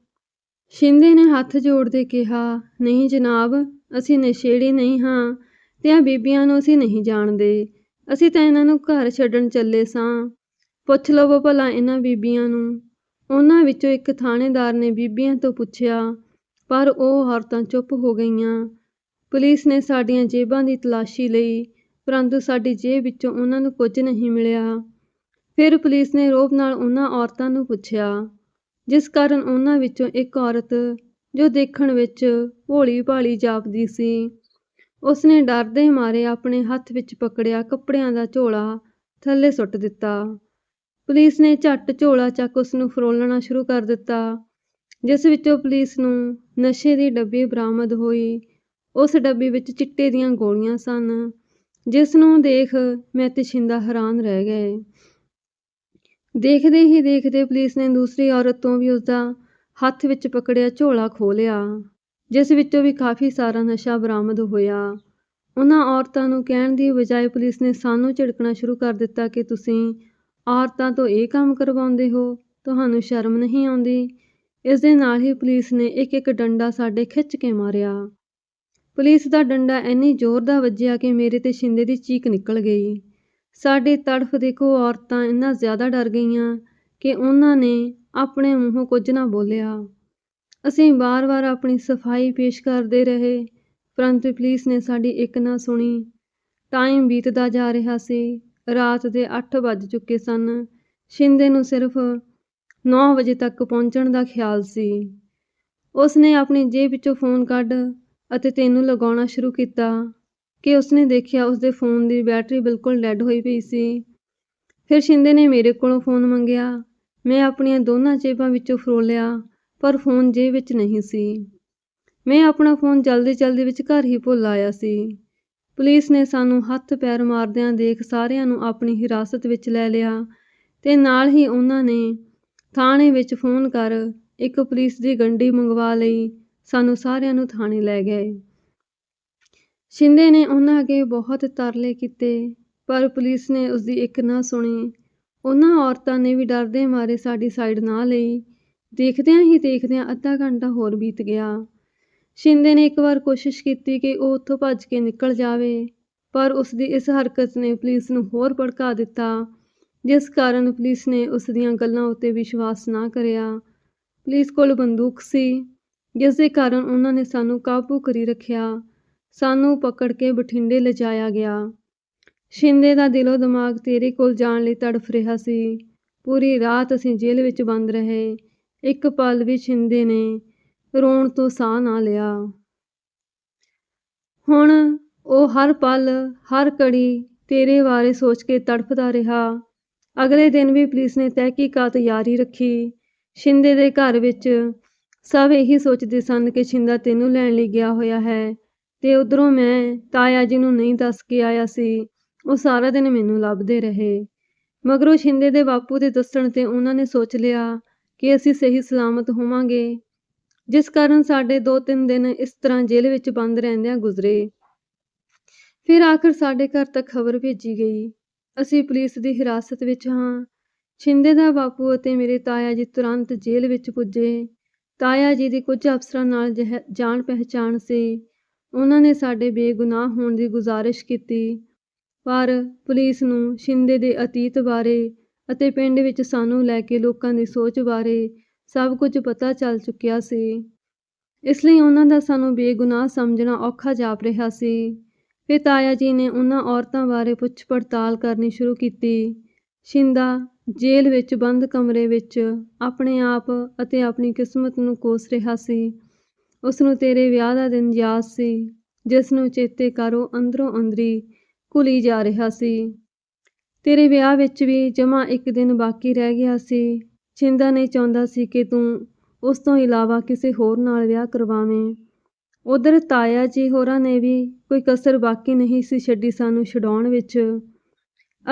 ਸ਼ਿੰਦੇ ਨੇ ਹੱਥ ਜੋੜਦੇ ਕਿਹਾ, ਨਹੀਂ ਜਨਾਬ, ਅਸੀਂ ਨਸ਼ੇੜੀ ਨਹੀਂ ਹਾਂ, ਤੇ ਆ ਬੀਬੀਆਂ ਨੂੰ ਅਸੀਂ ਨਹੀਂ ਜਾਣਦੇ। ਅਸੀਂ ਤਾਂ ਇਹਨਾਂ ਨੂੰ ਘਰ ਛੱਡਣ ਚੱਲੇ ਸਾਂ। ਪੁੱਛ ਲਵੋ ਭਲਾ ਇਹਨਾਂ ਬੀਬੀਆਂ ਨੂੰ? ਉਹਨਾਂ ਵਿੱਚੋਂ ਇੱਕ ਥਾਣੇਦਾਰ ਨੇ ਬੀਬੀਆਂ ਤੋਂ ਪੁੱਛਿਆ ਪਰ ਉਹ ਔਰਤਾਂ ਚੁੱਪ ਹੋ ਗਈਆਂ। ਪੁਲਿਸ ਨੇ ਸਾਡੀਆਂ ਜੇਬਾਂ ਦੀ ਤਲਾਸ਼ੀ ਲਈ ਪਰੰਤੂ ਸਾਡੀ ਜੇਬ ਵਿੱਚੋਂ ਉਹਨਾਂ ਨੂੰ ਕੁਝ ਨਹੀਂ ਮਿਲਿਆ। ਫਿਰ ਪੁਲਿਸ ਨੇ ਰੋਬ ਨਾਲ ਉਹਨਾਂ ਔਰਤਾਂ ਨੂੰ ਪੁੱਛਿਆ, ਜਿਸ ਕਾਰਨ ਉਹਨਾਂ ਵਿੱਚੋਂ ਇੱਕ ਔਰਤ, ਜੋ ਦੇਖਣ ਵਿੱਚ ਭੋਲੀ ਭਾਲੀ ਜਾਪਦੀ ਸੀ, ਉਸਨੇ ਡਰਦੇ ਮਾਰੇ ਆਪਣੇ ਹੱਥ ਵਿੱਚ ਪਕੜਿਆ ਕੱਪੜਿਆਂ ਦਾ ਝੋਲਾ ਥੱਲੇ ਸੁੱਟ ਦਿੱਤਾ। ਪੁਲਿਸ ਨੇ ਝੱਟ ਝੋਲਾ ਚੱਕ ਉਸ ਨੂੰ ਫਰੋਲਣਾ ਸ਼ੁਰੂ ਕਰ ਦਿੱਤਾ। ਜਿਸ ਵਿੱਚੋਂ ਪੁਲਿਸ ਨੂੰ ਨਸ਼ੇ ਦੀ ਡੱਬੀ ਬਰਾਮਦ ਹੋਈ ਉਸ ਡੱਬੀ ਵਿੱਚ ਚਿੱਟੇ ਦੀਆਂ ਗੋਲੀਆਂ ਸਨ, ਜਿਸ ਨੂੰ ਦੇਖ ਮੈਂ ਤੇ ਸ਼ਿੰਦਾ ਹੈਰਾਨ ਰਹਿ ਗਏ। ਦੇਖਦੇ ਹੀ ਦੇਖਦੇ ਪੁਲਿਸ ਨੇ ਦੂਸਰੀ ਔਰਤ ਤੋਂ ਵੀ ਉਸਦਾ ਹੱਥ ਵਿੱਚ ਪਕੜਿਆ ਝੋਲਾ ਖੋਲਿਆ ਜਿਸ ਵਿੱਚੋਂ ਵੀ ਕਾਫੀ ਸਾਰਾ ਨਸ਼ਾ ਬਰਾਮਦ ਹੋਇਆ। ਉਹਨਾਂ ਔਰਤਾਂ ਨੂੰ ਕਹਿਣ ਦੀ ਬਜਾਏ ਪੁਲਿਸ ਨੇ ਸਾਨੂੰ ਝਿੜਕਣਾ ਸ਼ੁਰੂ ਕਰ ਦਿੱਤਾ ਕਿ ਤੁਸੀਂ ਔਰਤਾਂ ਤੋਂ ਇਹ ਕੰਮ ਕਰਵਾਉਂਦੇ ਹੋ, ਤੁਹਾਨੂੰ ਸ਼ਰਮ ਨਹੀਂ ਆਉਂਦੀ। ਇਸ ਦੇ ਨਾਲ ਹੀ ਪੁਲਿਸ ਨੇ ਇੱਕ ਇੱਕ ਡੰਡਾ ਸਾਡੇ ਖਿੱਚ ਕੇ ਮਾਰਿਆ। ਪੁਲਿਸ ਦਾ ਡੰਡਾ ਇੰਨੀ ਜ਼ੋਰ ਦਾ ਵੱਜਿਆ ਕਿ ਮੇਰੇ ਤੇ ਛਿੰਦੇ ਦੀ ਚੀਕ ਨਿਕਲ ਗਈ। ਸਾਡੀ ਤੜਫ ਦੇਖੋ ਔਰਤਾਂ ਇੰਨਾ ਜ਼ਿਆਦਾ ਡਰ ਗਈਆਂ ਕਿ ਉਹਨਾਂ ਨੇ ਆਪਣੇ ਮੂੰਹੋਂ ਕੁਝ ਨਾ ਬੋਲਿਆ। ਅਸੀਂ ਵਾਰ-ਵਾਰ ਆਪਣੀ ਸਫ਼ਾਈ ਪੇਸ਼ ਕਰਦੇ ਰਹੇ, ਪਰੰਤੂ ਪੁਲਿਸ ਨੇ ਸਾਡੀ ਇੱਕ ਨਾ ਸੁਣੀ। ਟਾਈਮ ਬੀਤਦਾ ਜਾ ਰਿਹਾ ਸੀ। ਰਾਤ ਦੇ 8 ਵੱਜ ਚੁੱਕੇ ਸਨ। ਸ਼ਿੰਦੇ ਨੂੰ ਸਿਰਫ 9 ਵਜੇ ਤੱਕ ਪਹੁੰਚਣ ਦਾ ਖਿਆਲ ਸੀ। ਉਸਨੇ ਆਪਣੀ ਜੇਬ ਵਿੱਚੋਂ ਫੋਨ ਕੱਢ ਅਤੇ ਤੈਨੂੰ ਲਗਾਉਣਾ ਸ਼ੁਰੂ ਕੀਤਾ। ਕਿ ਉਸਨੇ ਦੇਖਿਆ ਉਸਦੇ ਫੋਨ ਦੀ ਬੈਟਰੀ ਬਿਲਕੁਲ ਡੈੱਡ ਹੋਈ ਪਈ ਸੀ। ਫਿਰ ਸ਼ਿੰਦੇ ਨੇ ਮੇਰੇ ਕੋਲੋਂ ਫੋਨ ਮੰਗਿਆ। ਮੈਂ ਆਪਣੀਆਂ ਦੋਨਾਂ ਜੇਬਾਂ ਵਿੱਚੋਂ ਫਰੋਲਿਆ ਪਰ ਫੋਨ ਜੇਬ ਵਿੱਚ ਨਹੀਂ ਸੀ। ਮੈਂ ਆਪਣਾ ਫੋਨ ਜਲਦੀ-ਜਲਦੀ ਵਿੱਚ ਘਰ ਹੀ ਭੁੱਲ ਆਇਆ ਸੀ। ਪੁਲਿਸ ਨੇ ਸਾਨੂੰ ਹੱਥ ਪੈਰ ਮਾਰਦਿਆਂ ਦੇਖ ਸਾਰਿਆਂ ਨੂੰ ਆਪਣੀ ਹਿਰਾਸਤ ਵਿੱਚ ਲੈ ਲਿਆ ਤੇ ਨਾਲ ਹੀ ਉਹਨਾਂ ਨੇ ਥਾਣੇ ਵਿੱਚ ਫੋਨ ਕਰ ਇੱਕ ਪੁਲਿਸ ਦੀ ਗੱਡੀ ਮੰਗਵਾ ਲਈ। ਸਾਨੂੰ ਸਾਰਿਆਂ ਨੂੰ ਥਾਣੇ ਲੈ ਗਏ। ਸ਼ਿੰਦੇ ਨੇ ਉਹਨਾਂ ਅੱਗੇ ਬਹੁਤ ਤਰਲੇ ਕੀਤੇ, ਪਰ ਪੁਲਿਸ ਨੇ ਉਸਦੀ ਇੱਕ ਨਾ ਸੁਣੀ। ਉਹਨਾਂ ਔਰਤਾਂ ਨੇ ਵੀ ਡਰਦੇ ਮਾਰੇ ਸਾਡੀ ਸਾਈਡ ਨਾ ਲਈ। ਦੇਖਦਿਆਂ ਹੀ ਦੇਖਦਿਆਂ ਅੱਧਾ ਘੰਟਾ ਹੋਰ ਬੀਤ ਗਿਆ। ਸ਼ਿੰਦੇ ਨੇ ਇੱਕ ਵਾਰ ਕੋਸ਼ਿਸ਼ ਕੀਤੀ ਕਿ ਉਹ ਉੱਥੋਂ ਭੱਜ ਕੇ ਨਿਕਲ ਜਾਵੇ, ਪਰ ਉਸ ਦੀ ਇਸ ਹਰਕਤ ਨੇ ਪੁਲਿਸ ਨੂੰ ਹੋਰ ਭੜਕਾ ਦਿੱਤਾ। ਜਿਸ ਕਾਰਨ ਪੁਲਿਸ ਨੇ ਉਸ ਦੀਆਂ ਗੱਲਾਂ ਉੱਤੇ ਵਿਸ਼ਵਾਸ ਨਾ ਕਰਿਆ। ਪੁਲਿਸ ਕੋਲ ਬੰਦੂਕ ਸੀ, ਜਿਸ ਦੇ ਕਾਰਨ ਉਹਨਾਂ ਨੇ ਸਾਨੂੰ ਕਾਬੂ ਕਰੀ ਰੱਖਿਆ। ਸਾਨੂੰ ਪਕੜ ਕੇ ਬਠਿੰਡੇ ਲਿਜਾਇਆ ਗਿਆ। ਸ਼ਿੰਦੇ ਦਾ ਦਿਲੋਂ ਦਿਮਾਗ ਤੇਰੇ ਕੋਲ ਜਾਣ ਲਈ ਤੜਫ ਰਿਹਾ ਸੀ। ਪੂਰੀ ਰਾਤ ਅਸੀਂ ਜੇਲ੍ਹ ਵਿੱਚ ਬੰਦ ਰਹੇ। ਇੱਕ ਪਲ ਵੀ ਸ਼ਿੰਦੇ ਨੇ ਰੋਣ ਤੋਂ ਸਾਹ ਨਾ ਲਿਆ। ਹੁਣ ਉਹ ਹਰ ਪਲ, ਹਰ ਘੜੀ ਤੇਰੇ ਬਾਰੇ ਸੋਚ ਕੇ ਤੜਫਦਾ ਰਿਹਾ। ਅਗਲੇ ਦਿਨ ਵੀ ਪੁਲਿਸ ਨੇ ਤਹਿਕੀਕਾਤ ਜਾਰੀ ਰੱਖੀ। ਸ਼ਿੰਦੇ ਦੇ ਘਰ ਵਿੱਚ ਸਭ ਇਹੀ ਸੋਚਦੇ ਸਨ ਕਿ ਸ਼ਿੰਦਾ ਤੈਨੂੰ ਲੈਣ ਲਈ ਗਿਆ ਹੋਇਆ ਹੈ ਤੇ ਉਧਰੋਂ ਮੈਂ ਤਾਇਆ ਜੀ ਨੂੰ ਨਹੀਂ ਦੱਸ ਕੇ ਆਇਆ ਸੀ। ਉਹ ਸਾਰਾ ਦਿਨ ਮੈਨੂੰ ਲੱਭਦੇ ਰਹੇ। ਮਗਰੋਂ ਸ਼ਿੰਦੇ ਦੇ ਬਾਪੂ ਦੇ ਦੱਸਣ ਤੇ ਉਹਨਾਂ ਨੇ ਸੋਚ ਲਿਆ ਕਿ ਅਸੀਂ ਸਹੀ ਸਲਾਮਤ ਹੋਵਾਂਗੇ। ਜਿਸ ਕਾਰਨ ਸਾਡੇ 2-3 ਦਿਨ ਇਸ ਤਰ੍ਹਾਂ ਜੇਲ੍ਹ ਵਿੱਚ ਬੰਦ ਰਹਿੰਦਿਆਂ ਗੁਜ਼ਰੇ। ਫਿਰ ਆਖਰ ਸਾਡੇ ਘਰ ਤੱਕ ਖਬਰ ਭੇਜੀ ਗਈ। ਅਸੀਂ ਪੁਲਿਸ ਦੀ ਹਿਰਾਸਤ ਵਿੱਚ ਹਾਂ। ਛਿੰਦੇ ਦਾ ਬਾਪੂ ਅਤੇ ਮੇਰੇ ਤਾਇਆ ਜੀ ਤੁਰੰਤ ਜੇਲ੍ਹ ਵਿੱਚ ਪੁੱਜੇ। ਤਾਇਆ ਜੀ ਦੀ ਕੁਝ ਅਫਸਰਾਂ ਨਾਲ ਜਾਣ ਪਹਿਚਾਣ ਸੀ। ਉਹਨਾਂ ਨੇ ਸਾਡੇ ਬੇਗੁਨਾਹ ਹੋਣ ਦੀ ਗੁਜ਼ਾਰਿਸ਼ ਕੀਤੀ। ਪਰ ਪੁਲਿਸ ਨੂੰ ਛਿੰਦੇ ਦੇ ਅਤੀਤ ਬਾਰੇ ਅਤੇ ਪਿੰਡ ਵਿੱਚ ਸਾਨੂੰ ਲੈ ਕੇ ਲੋਕਾਂ ਦੀ ਸੋਚ ਬਾਰੇ ਸਭ ਕੁਝ ਪਤਾ ਚੱਲ ਚੁੱਕਿਆ ਸੀ। ਇਸ ਲਈ ਉਹਨਾਂ ਦਾ ਸਾਨੂੰ ਬੇਗੁਨਾਹ ਸਮਝਣਾ ਔਖਾ ਜਾਪ ਰਿਹਾ ਸੀ। ਫਿਰ ਤਾਇਆ ਜੀ ਨੇ ਉਹਨਾਂ ਔਰਤਾਂ ਬਾਰੇ ਪੁੱਛ ਪੜਤਾਲ ਕਰਨੀ ਸ਼ੁਰੂ ਕੀਤੀ। ਸ਼ਿੰਦਾ ਜੇਲ੍ਹ ਵਿੱਚ ਬੰਦ ਕਮਰੇ ਵਿੱਚ ਆਪਣੇ ਆਪ ਅਤੇ ਆਪਣੀ ਕਿਸਮਤ ਨੂੰ ਕੋਸ ਰਿਹਾ ਸੀ। ਉਸ ਨੂੰ ਤੇਰੇ ਵਿਆਹ ਦਾ ਦਿਨ ਯਾਦ ਸੀ, ਜਿਸ ਨੂੰ ਚੇਤੇ ਕਰੋ ਅੰਦਰੋਂ ਅੰਦਰੀ ਘੁਲੀ ਜਾ ਰਿਹਾ ਸੀ। ਤੇਰੇ ਵਿਆਹ ਵਿੱਚ ਵੀ ਜਮਾ ਇੱਕ ਦਿਨ ਬਾਕੀ ਰਹਿ ਗਿਆ ਸੀ। ਛਿੰਦਾ ਨਹੀਂ ਚਾਹੁੰਦਾ ਸੀ ਕਿ ਤੂੰ ਉਸ ਤੋਂ ਇਲਾਵਾ ਕਿਸੇ ਹੋਰ ਨਾਲ ਵਿਆਹ ਕਰਵਾਵੇਂ। ਉਧਰ ਤਾਇਆ ਜੀ ਹੋਰਾਂ ਨੇ ਵੀ ਕੋਈ ਕਸਰ ਬਾਕੀ ਨਹੀਂ ਸੀ ਛੱਡੀ ਸਾਨੂੰ ਛਡਾਉਣ ਵਿੱਚ।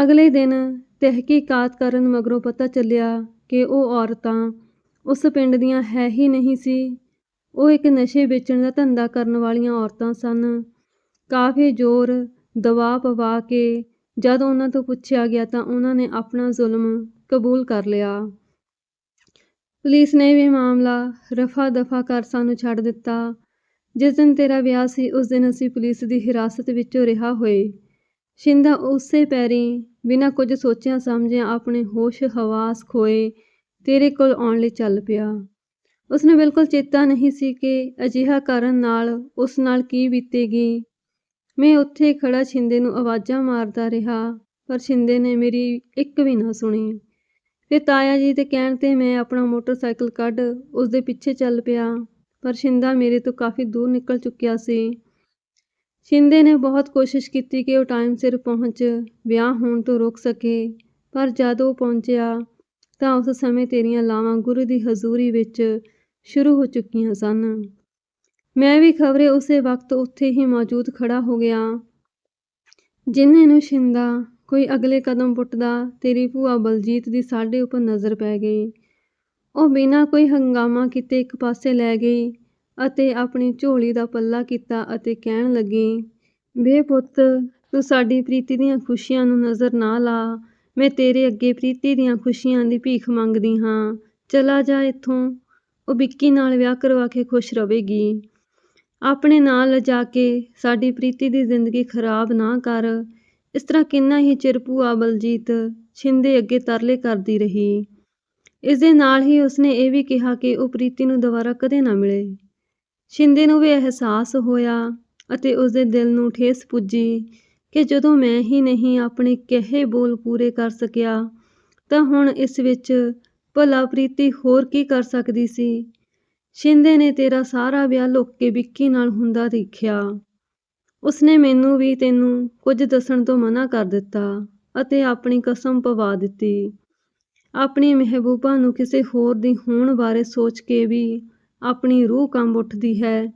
ਅਗਲੇ ਦਿਨ ਤਹਿਕੀਕਾਤ ਕਰਨ ਮਗਰੋਂ ਪਤਾ ਚੱਲਿਆ ਕਿ ਉਹ ਔਰਤਾਂ ਉਸ ਪਿੰਡ ਦੀਆਂ ਹੈ ਹੀ ਨਹੀਂ ਸੀ। ਉਹ ਇੱਕ ਨਸ਼ੇ ਵੇਚਣ ਦਾ ਧੰਦਾ ਕਰਨ ਵਾਲੀਆਂ ਔਰਤਾਂ ਸਨ। ਕਾਫੀ ਜ਼ੋਰ ਦਬਾਅ ਪਵਾ ਕੇ ਜਦ ਉਹਨਾਂ ਤੋਂ ਪੁੱਛਿਆ ਗਿਆ ਤਾਂ ਉਹਨਾਂ ਨੇ ਆਪਣਾ ਜ਼ੁਲਮ ਕਬੂਲ ਕਰ ਲਿਆ। ਪੁਲਿਸ ਨੇ ਵੀ ਮਾਮਲਾ ਰਫਾ ਦਫਾ ਕਰ ਸਾਨੂੰ ਛੱਡ ਦਿੱਤਾ। ਜਿਸ ਦਿਨ ਤੇਰਾ ਵਿਆਹ ਸੀ, ਉਸ ਦਿਨ ਅਸੀਂ ਪੁਲਿਸ ਦੀ ਹਿਰਾਸਤ ਵਿੱਚੋਂ ਰਿਹਾ ਹੋਏ। ਸ਼ਿੰਦਾ ਉਸੇ ਪੈਰੀ ਬਿਨਾਂ ਕੁਝ ਸੋਚਿਆ ਸਮਝਿਆ ਆਪਣੇ ਹੋਸ਼ ਹਵਾਸ ਖੋਏ, ਤੇਰੇ ਕੋਲ ਆਉਣ ਲਈ ਚੱਲ ਪਿਆ। ਉਸਨੂੰ ਬਿਲਕੁਲ ਚੇਤਾ ਨਹੀਂ ਸੀ ਕਿ ਅਜਿਹਾ ਕਰਨ ਨਾਲ ਉਸ ਨਾਲ ਕੀ ਬੀਤੇਗੀ। ਮੈਂ ਉੱਥੇ ਖੜਾ ਛਿੰਦੇ ਨੂੰ ਆਵਾਜ਼ਾਂ ਮਾਰਦਾ ਰਿਹਾ, ਪਰ ਛਿੰਦੇ ਨੇ ਮੇਰੀ ਇੱਕ ਵੀ ਨਾ ਸੁਣੀ। ਫਿਰ ਤਾਇਆ ਜੀ ਦੇ ਕਹਿਣ ਤੇ ਮੈਂ ਆਪਣਾ ਮੋਟਰਸਾਈਕਲ ਕੱਢ ਉਸ ਦੇ ਪਿੱਛੇ ਚੱਲ ਪਿਆ। ਪਰ ਸ਼ਿੰਦਾ ਮੇਰੇ ਤੋਂ ਕਾਫੀ ਦੂਰ ਨਿਕਲ ਚੁੱਕਿਆ ਸੀ। ਸ਼ਿੰਦੇ ਨੇ ਬਹੁਤ ਕੋਸ਼ਿਸ਼ ਕੀਤੀ ਕਿ ਉਹ ਟਾਈਮ ਸਿਰ ਪਹੁੰਚ, ਵਿਆਹ ਹੋਣ ਤੋਂ ਰੋਕ ਸਕੇ, ਪਰ ਜਦ ਉਹ ਪਹੁੰਚਿਆ ਤਾਂ ਉਸ ਸਮੇਂ ਤੇਰੀਆਂ ਲਾਵਾਂ ਗੁਰੂ ਦੀ ਹਜ਼ੂਰੀ ਵਿੱਚ ਸ਼ੁਰੂ ਹੋ ਚੁੱਕੀਆਂ ਸਨ। ਮੈਂ ਵੀ ਖਬਰੇ ਉਸੇ ਵਕਤ ਉੱਥੇ ਹੀ ਮੌਜੂਦ ਖੜਾ ਹੋ ਗਿਆ, ਜਿੰਨੇ ਨੂੰ ਸ਼ਿੰਦਾ ਕੋਈ ਅਗਲੇ ਕਦਮ ਪੁੱਟਦਾ ਤੇਰੀ ਭੂਆ ਬਲਜੀਤ ਦੀ ਸਾਡੇ ਉੱਪਰ ਨਜ਼ਰ ਪੈ ਗਈ। ਉਹ ਬਿਨਾਂ ਕੋਈ ਹੰਗਾਮਾ ਕੀਤੇ ਇੱਕ ਪਾਸੇ ਲੈ ਗਈ ਅਤੇ ਆਪਣੀ ਝੋਲੀ ਦਾ ਪੱਲਾ ਕੀਤਾ ਅਤੇ ਕਹਿਣ ਲੱਗੀ, ਵੇ ਪੁੱਤ, ਤੂੰ ਸਾਡੀ ਪ੍ਰੀਤੀ ਦੀਆਂ ਖੁਸ਼ੀਆਂ ਨੂੰ ਨਜ਼ਰ ਨਾ ਲਾ। ਮੈਂ ਤੇਰੇ ਅੱਗੇ ਪ੍ਰੀਤੀ ਦੀਆਂ ਖੁਸ਼ੀਆਂ ਦੀ ਭੀਖ ਮੰਗਦੀ ਹਾਂ। ਚਲਾ ਜਾ ਇੱਥੋਂ। ਉਹ ਵਿੱਕੀ ਨਾਲ ਵਿਆਹ ਕਰਵਾ ਕੇ ਖੁਸ਼ ਰਹੇਗੀ। ਆਪਣੇ ਨਾਲ ਲਿਜਾ ਕੇ ਸਾਡੀ ਪ੍ਰੀਤੀ ਦੀ ਜ਼ਿੰਦਗੀ ਖਰਾਬ ਨਾ ਕਰ। ਇਸ ਤਰ੍ਹਾਂ ਕਿੰਨਾ ਹੀ ਚਿਰ ਭੂਆ ਬਲਜੀਤ ਛਿੰਦੇ ਅੱਗੇ ਤਰਲੇ ਕਰਦੀ ਰਹੀ। ਇਸ ਦੇ ਨਾਲ ਹੀ ਉਸਨੇ ਇਹ ਵੀ ਕਿਹਾ ਕਿ ਉਹ ਪ੍ਰੀਤੀ ਨੂੰ ਦੁਬਾਰਾ ਕਦੇ ਨਾ ਮਿਲੇ। ਛਿੰਦੇ ਨੂੰ ਵੀ ਅਹਿਸਾਸ ਹੋਇਆ ਅਤੇ ਉਸਦੇ ਦਿਲ ਨੂੰ ਠੇਸ ਪੁੱਜੀ ਕਿ ਜਦੋਂ ਮੈਂ ਹੀ ਨਹੀਂ ਆਪਣੇ ਕਹੇ ਬੋਲ ਪੂਰੇ ਕਰ ਸਕਿਆ, ਤਾਂ ਹੁਣ ਇਸ ਵਿੱਚ ਭਲਾ ਪ੍ਰੀਤੀ ਹੋਰ ਕੀ ਕਰ ਸਕਦੀ ਸੀ? ਸ਼ਿੰਦੇ ਨੇ ਤੇਰਾ ਸਾਰਾ ਵਿਆਹ ਲੁੱਕ ਕੇ ਵਿੱਕੀ ਨਾਲ ਹੁੰਦਾ ਦੇਖਿਆ। ਉਸਨੇ ਮੈਨੂੰ ਵੀ ਤੈਨੂੰ ਕੁਝ ਦੱਸਣ ਤੋਂ ਮਨਾ ਕਰ ਦਿੱਤਾ ਅਤੇ ਆਪਣੀ ਕਸਮ ਪਵਾ ਦਿੱਤੀ। ਆਪਣੀ ਮਹਿਬੂਬਾ ਨੂੰ ਕਿਸੇ ਹੋਰ ਦੀ ਹੋਣ ਬਾਰੇ ਸੋਚ ਕੇ ਵੀ ਆਪਣੀ ਰੂਹ ਕੰਬ ਉੱਠਦੀ ਹੈ।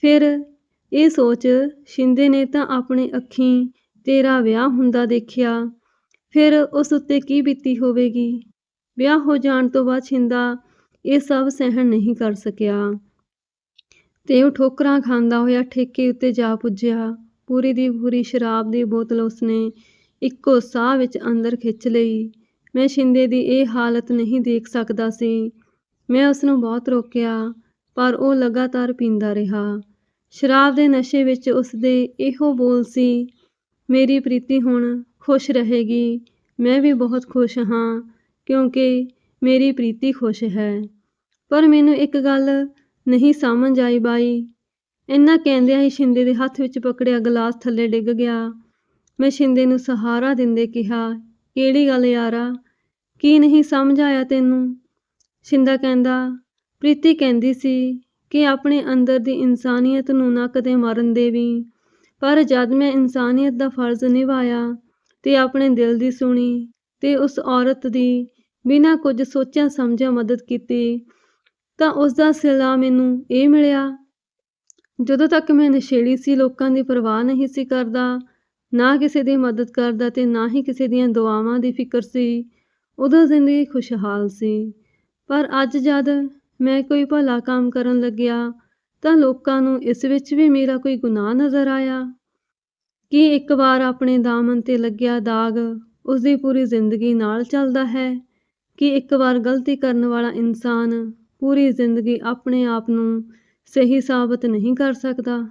ਫਿਰ ਇਹ ਸੋਚ ਸ਼ਿੰਦੇ ਨੇ ਤਾਂ ਆਪਣੇ ਅੱਖੀਂ ਤੇਰਾ ਵਿਆਹ ਹੁੰਦਾ ਦੇਖਿਆ। ਫਿਰ ਉਸ ਉੱਤੇ ਕੀ ਬੀਤੀ ਹੋਵੇਗੀ? ਵਿਆਹ ਹੋ ਜਾਣ ਤੋਂ ਬਾਅਦ ਛਿੰਦਾ ਇਹ ਸਭ ਸਹਿਣ ਨਹੀਂ ਕਰ ਸਕਿਆ। ਤੇ ਉਹ ਠੋਕਰਾਂ ਖਾਂਦਾ ਹੋਇਆ ਠੇਕੇ ਉੱਤੇ ਜਾ ਪੁੱਜਿਆ। ਪੂਰੀ ਦੀ ਪੂਰੀ ਸ਼ਰਾਬ ਦੀ ਬੋਤਲ ਉਸਨੇ ਇੱਕੋ ਸਾਹ ਵਿੱਚ ਅੰਦਰ ਖਿੱਚ ਲਈ। ਮੈਂ ਸ਼ਿੰਦੇ ਦੀ ਇਹ ਹਾਲਤ ਨਹੀਂ ਦੇਖ ਸਕਦਾ ਸੀ। ਮੈਂ ਉਸ ਨੂੰ ਬਹੁਤ ਰੋਕਿਆ, ਪਰ ਉਹ ਲਗਾਤਾਰ ਪੀਂਦਾ ਰਿਹਾ। ਸ਼ਰਾਬ ਦੇ ਨਸ਼ੇ ਵਿੱਚ ਉਸ ਦੇ ਇਹੋ ਬੋਲ ਸੀ, ਮੇਰੀ ਪ੍ਰੀਤੀ ਹੁਣ ਖੁਸ਼ ਰਹੇਗੀ, ਮੈਂ ਵੀ ਬਹੁਤ ਖੁਸ਼ ਹਾਂ, ਕਿਉਂਕਿ ਮੇਰੀ ਪ੍ਰੀਤੀ ਖੁਸ਼ ਹੈ। ਪਰ ਮੈਨੂੰ ਇੱਕ ਗੱਲ ਨਹੀਂ ਸਮਝ ਆਈ ਬਾਈ। ਇੰਨਾ ਕਹਿੰਦਿਆਂ ਹੀ ਸ਼ਿੰਦੇ ਦੇ ਹੱਥ ਵਿੱਚ ਪਕੜਿਆ ਗਲਾਸ ਥੱਲੇ ਡਿੱਗ ਗਿਆ। ਮੈਂ ਸ਼ਿੰਦੇ ਨੂੰ ਸਹਾਰਾ ਦਿੰਦੇ ਕਿਹਾ, ਕਿਹੜੀ ਗੱਲ ਯਾਰਾ ਕੀ ਨਹੀਂ ਸਮਝ ਆਇਆ ਤੈਨੂੰ? ਸ਼ਿੰਦਾ ਕਹਿੰਦਾ, ਪ੍ਰੀਤੀ ਕਹਿੰਦੀ ਸੀ ਕਿ ਆਪਣੇ ਅੰਦਰ ਦੀ ਇਨਸਾਨੀਅਤ ਨੂੰ ਨਾ ਕਦੇ ਮਰਨ ਦੇਵੀ ਪਰ ਜਦ ਮੈਂ ਇਨਸਾਨੀਅਤ ਦਾ ਫਰਜ਼ ਨਿਭਾਇਆ ਤੇ ਆਪਣੇ ਦਿਲ ਦੀ ਸੁਣੀ ਤੇ ਉਸ ਔਰਤ ਦੀ ਬਿਨਾਂ ਕੁਝ ਸੋਚਿਆ ਸਮਝਿਆ ਮਦਦ ਕੀਤੀ, ਤਾਂ ਉਸ ਦਾ ਸਿਲਾ ਮੈਨੂੰ ਇਹ ਮਿਲਿਆ, ਜਦੋਂ ਤੱਕ ਮੈਂ ਨਸ਼ੇੜੀ ਸੀ, ਲੋਕਾਂ ਦੀ ਪਰਵਾਹ ਨਹੀਂ ਸੀ ਕਰਦਾ, ਨਾ ਕਿਸੇ ਦੀ ਮਦਦ ਕਰਦਾ ਤੇ ਨਾ ਹੀ ਕਿਸੇ ਦੀਆਂ ਦੁਆਵਾਂ ਦੀ ਫਿਕਰ ਸੀ ਉਦੋਂ ਜ਼ਿੰਦਗੀ ਖੁਸ਼ਹਾਲ ਸੀ। ਪਰ ਅੱਜ ਜਦ ਮੈਂ ਕੋਈ ਭਲਾ ਕੰਮ ਕਰਨ ਲੱਗਿਆ, ਤਾਂ ਲੋਕਾਂ ਨੂੰ ਇਸ ਵਿੱਚ ਵੀ ਮੇਰਾ ਕੋਈ ਗੁਨਾਹ ਨਜ਼ਰ ਆਇਆ। ਕਿ ਇੱਕ ਵਾਰ ਆਪਣੇ ਦਾਮਨ ਤੇ ਲੱਗਿਆ ਦਾਗ ਉਸ ਦੀ ਪੂਰੀ ਜ਼ਿੰਦਗੀ ਨਾਲ ਚੱਲਦਾ ਹੈ? ਕਿ ਇੱਕ ਵਾਰ ਗਲਤੀ ਕਰਨ ਵਾਲਾ ਇਨਸਾਨ ਪੂਰੀ ਜ਼ਿੰਦਗੀ ਆਪਣੇ ਆਪ ਨੂੰ ਸਹੀ ਸਾਬਤ ਨਹੀਂ ਕਰ ਸਕਦਾ?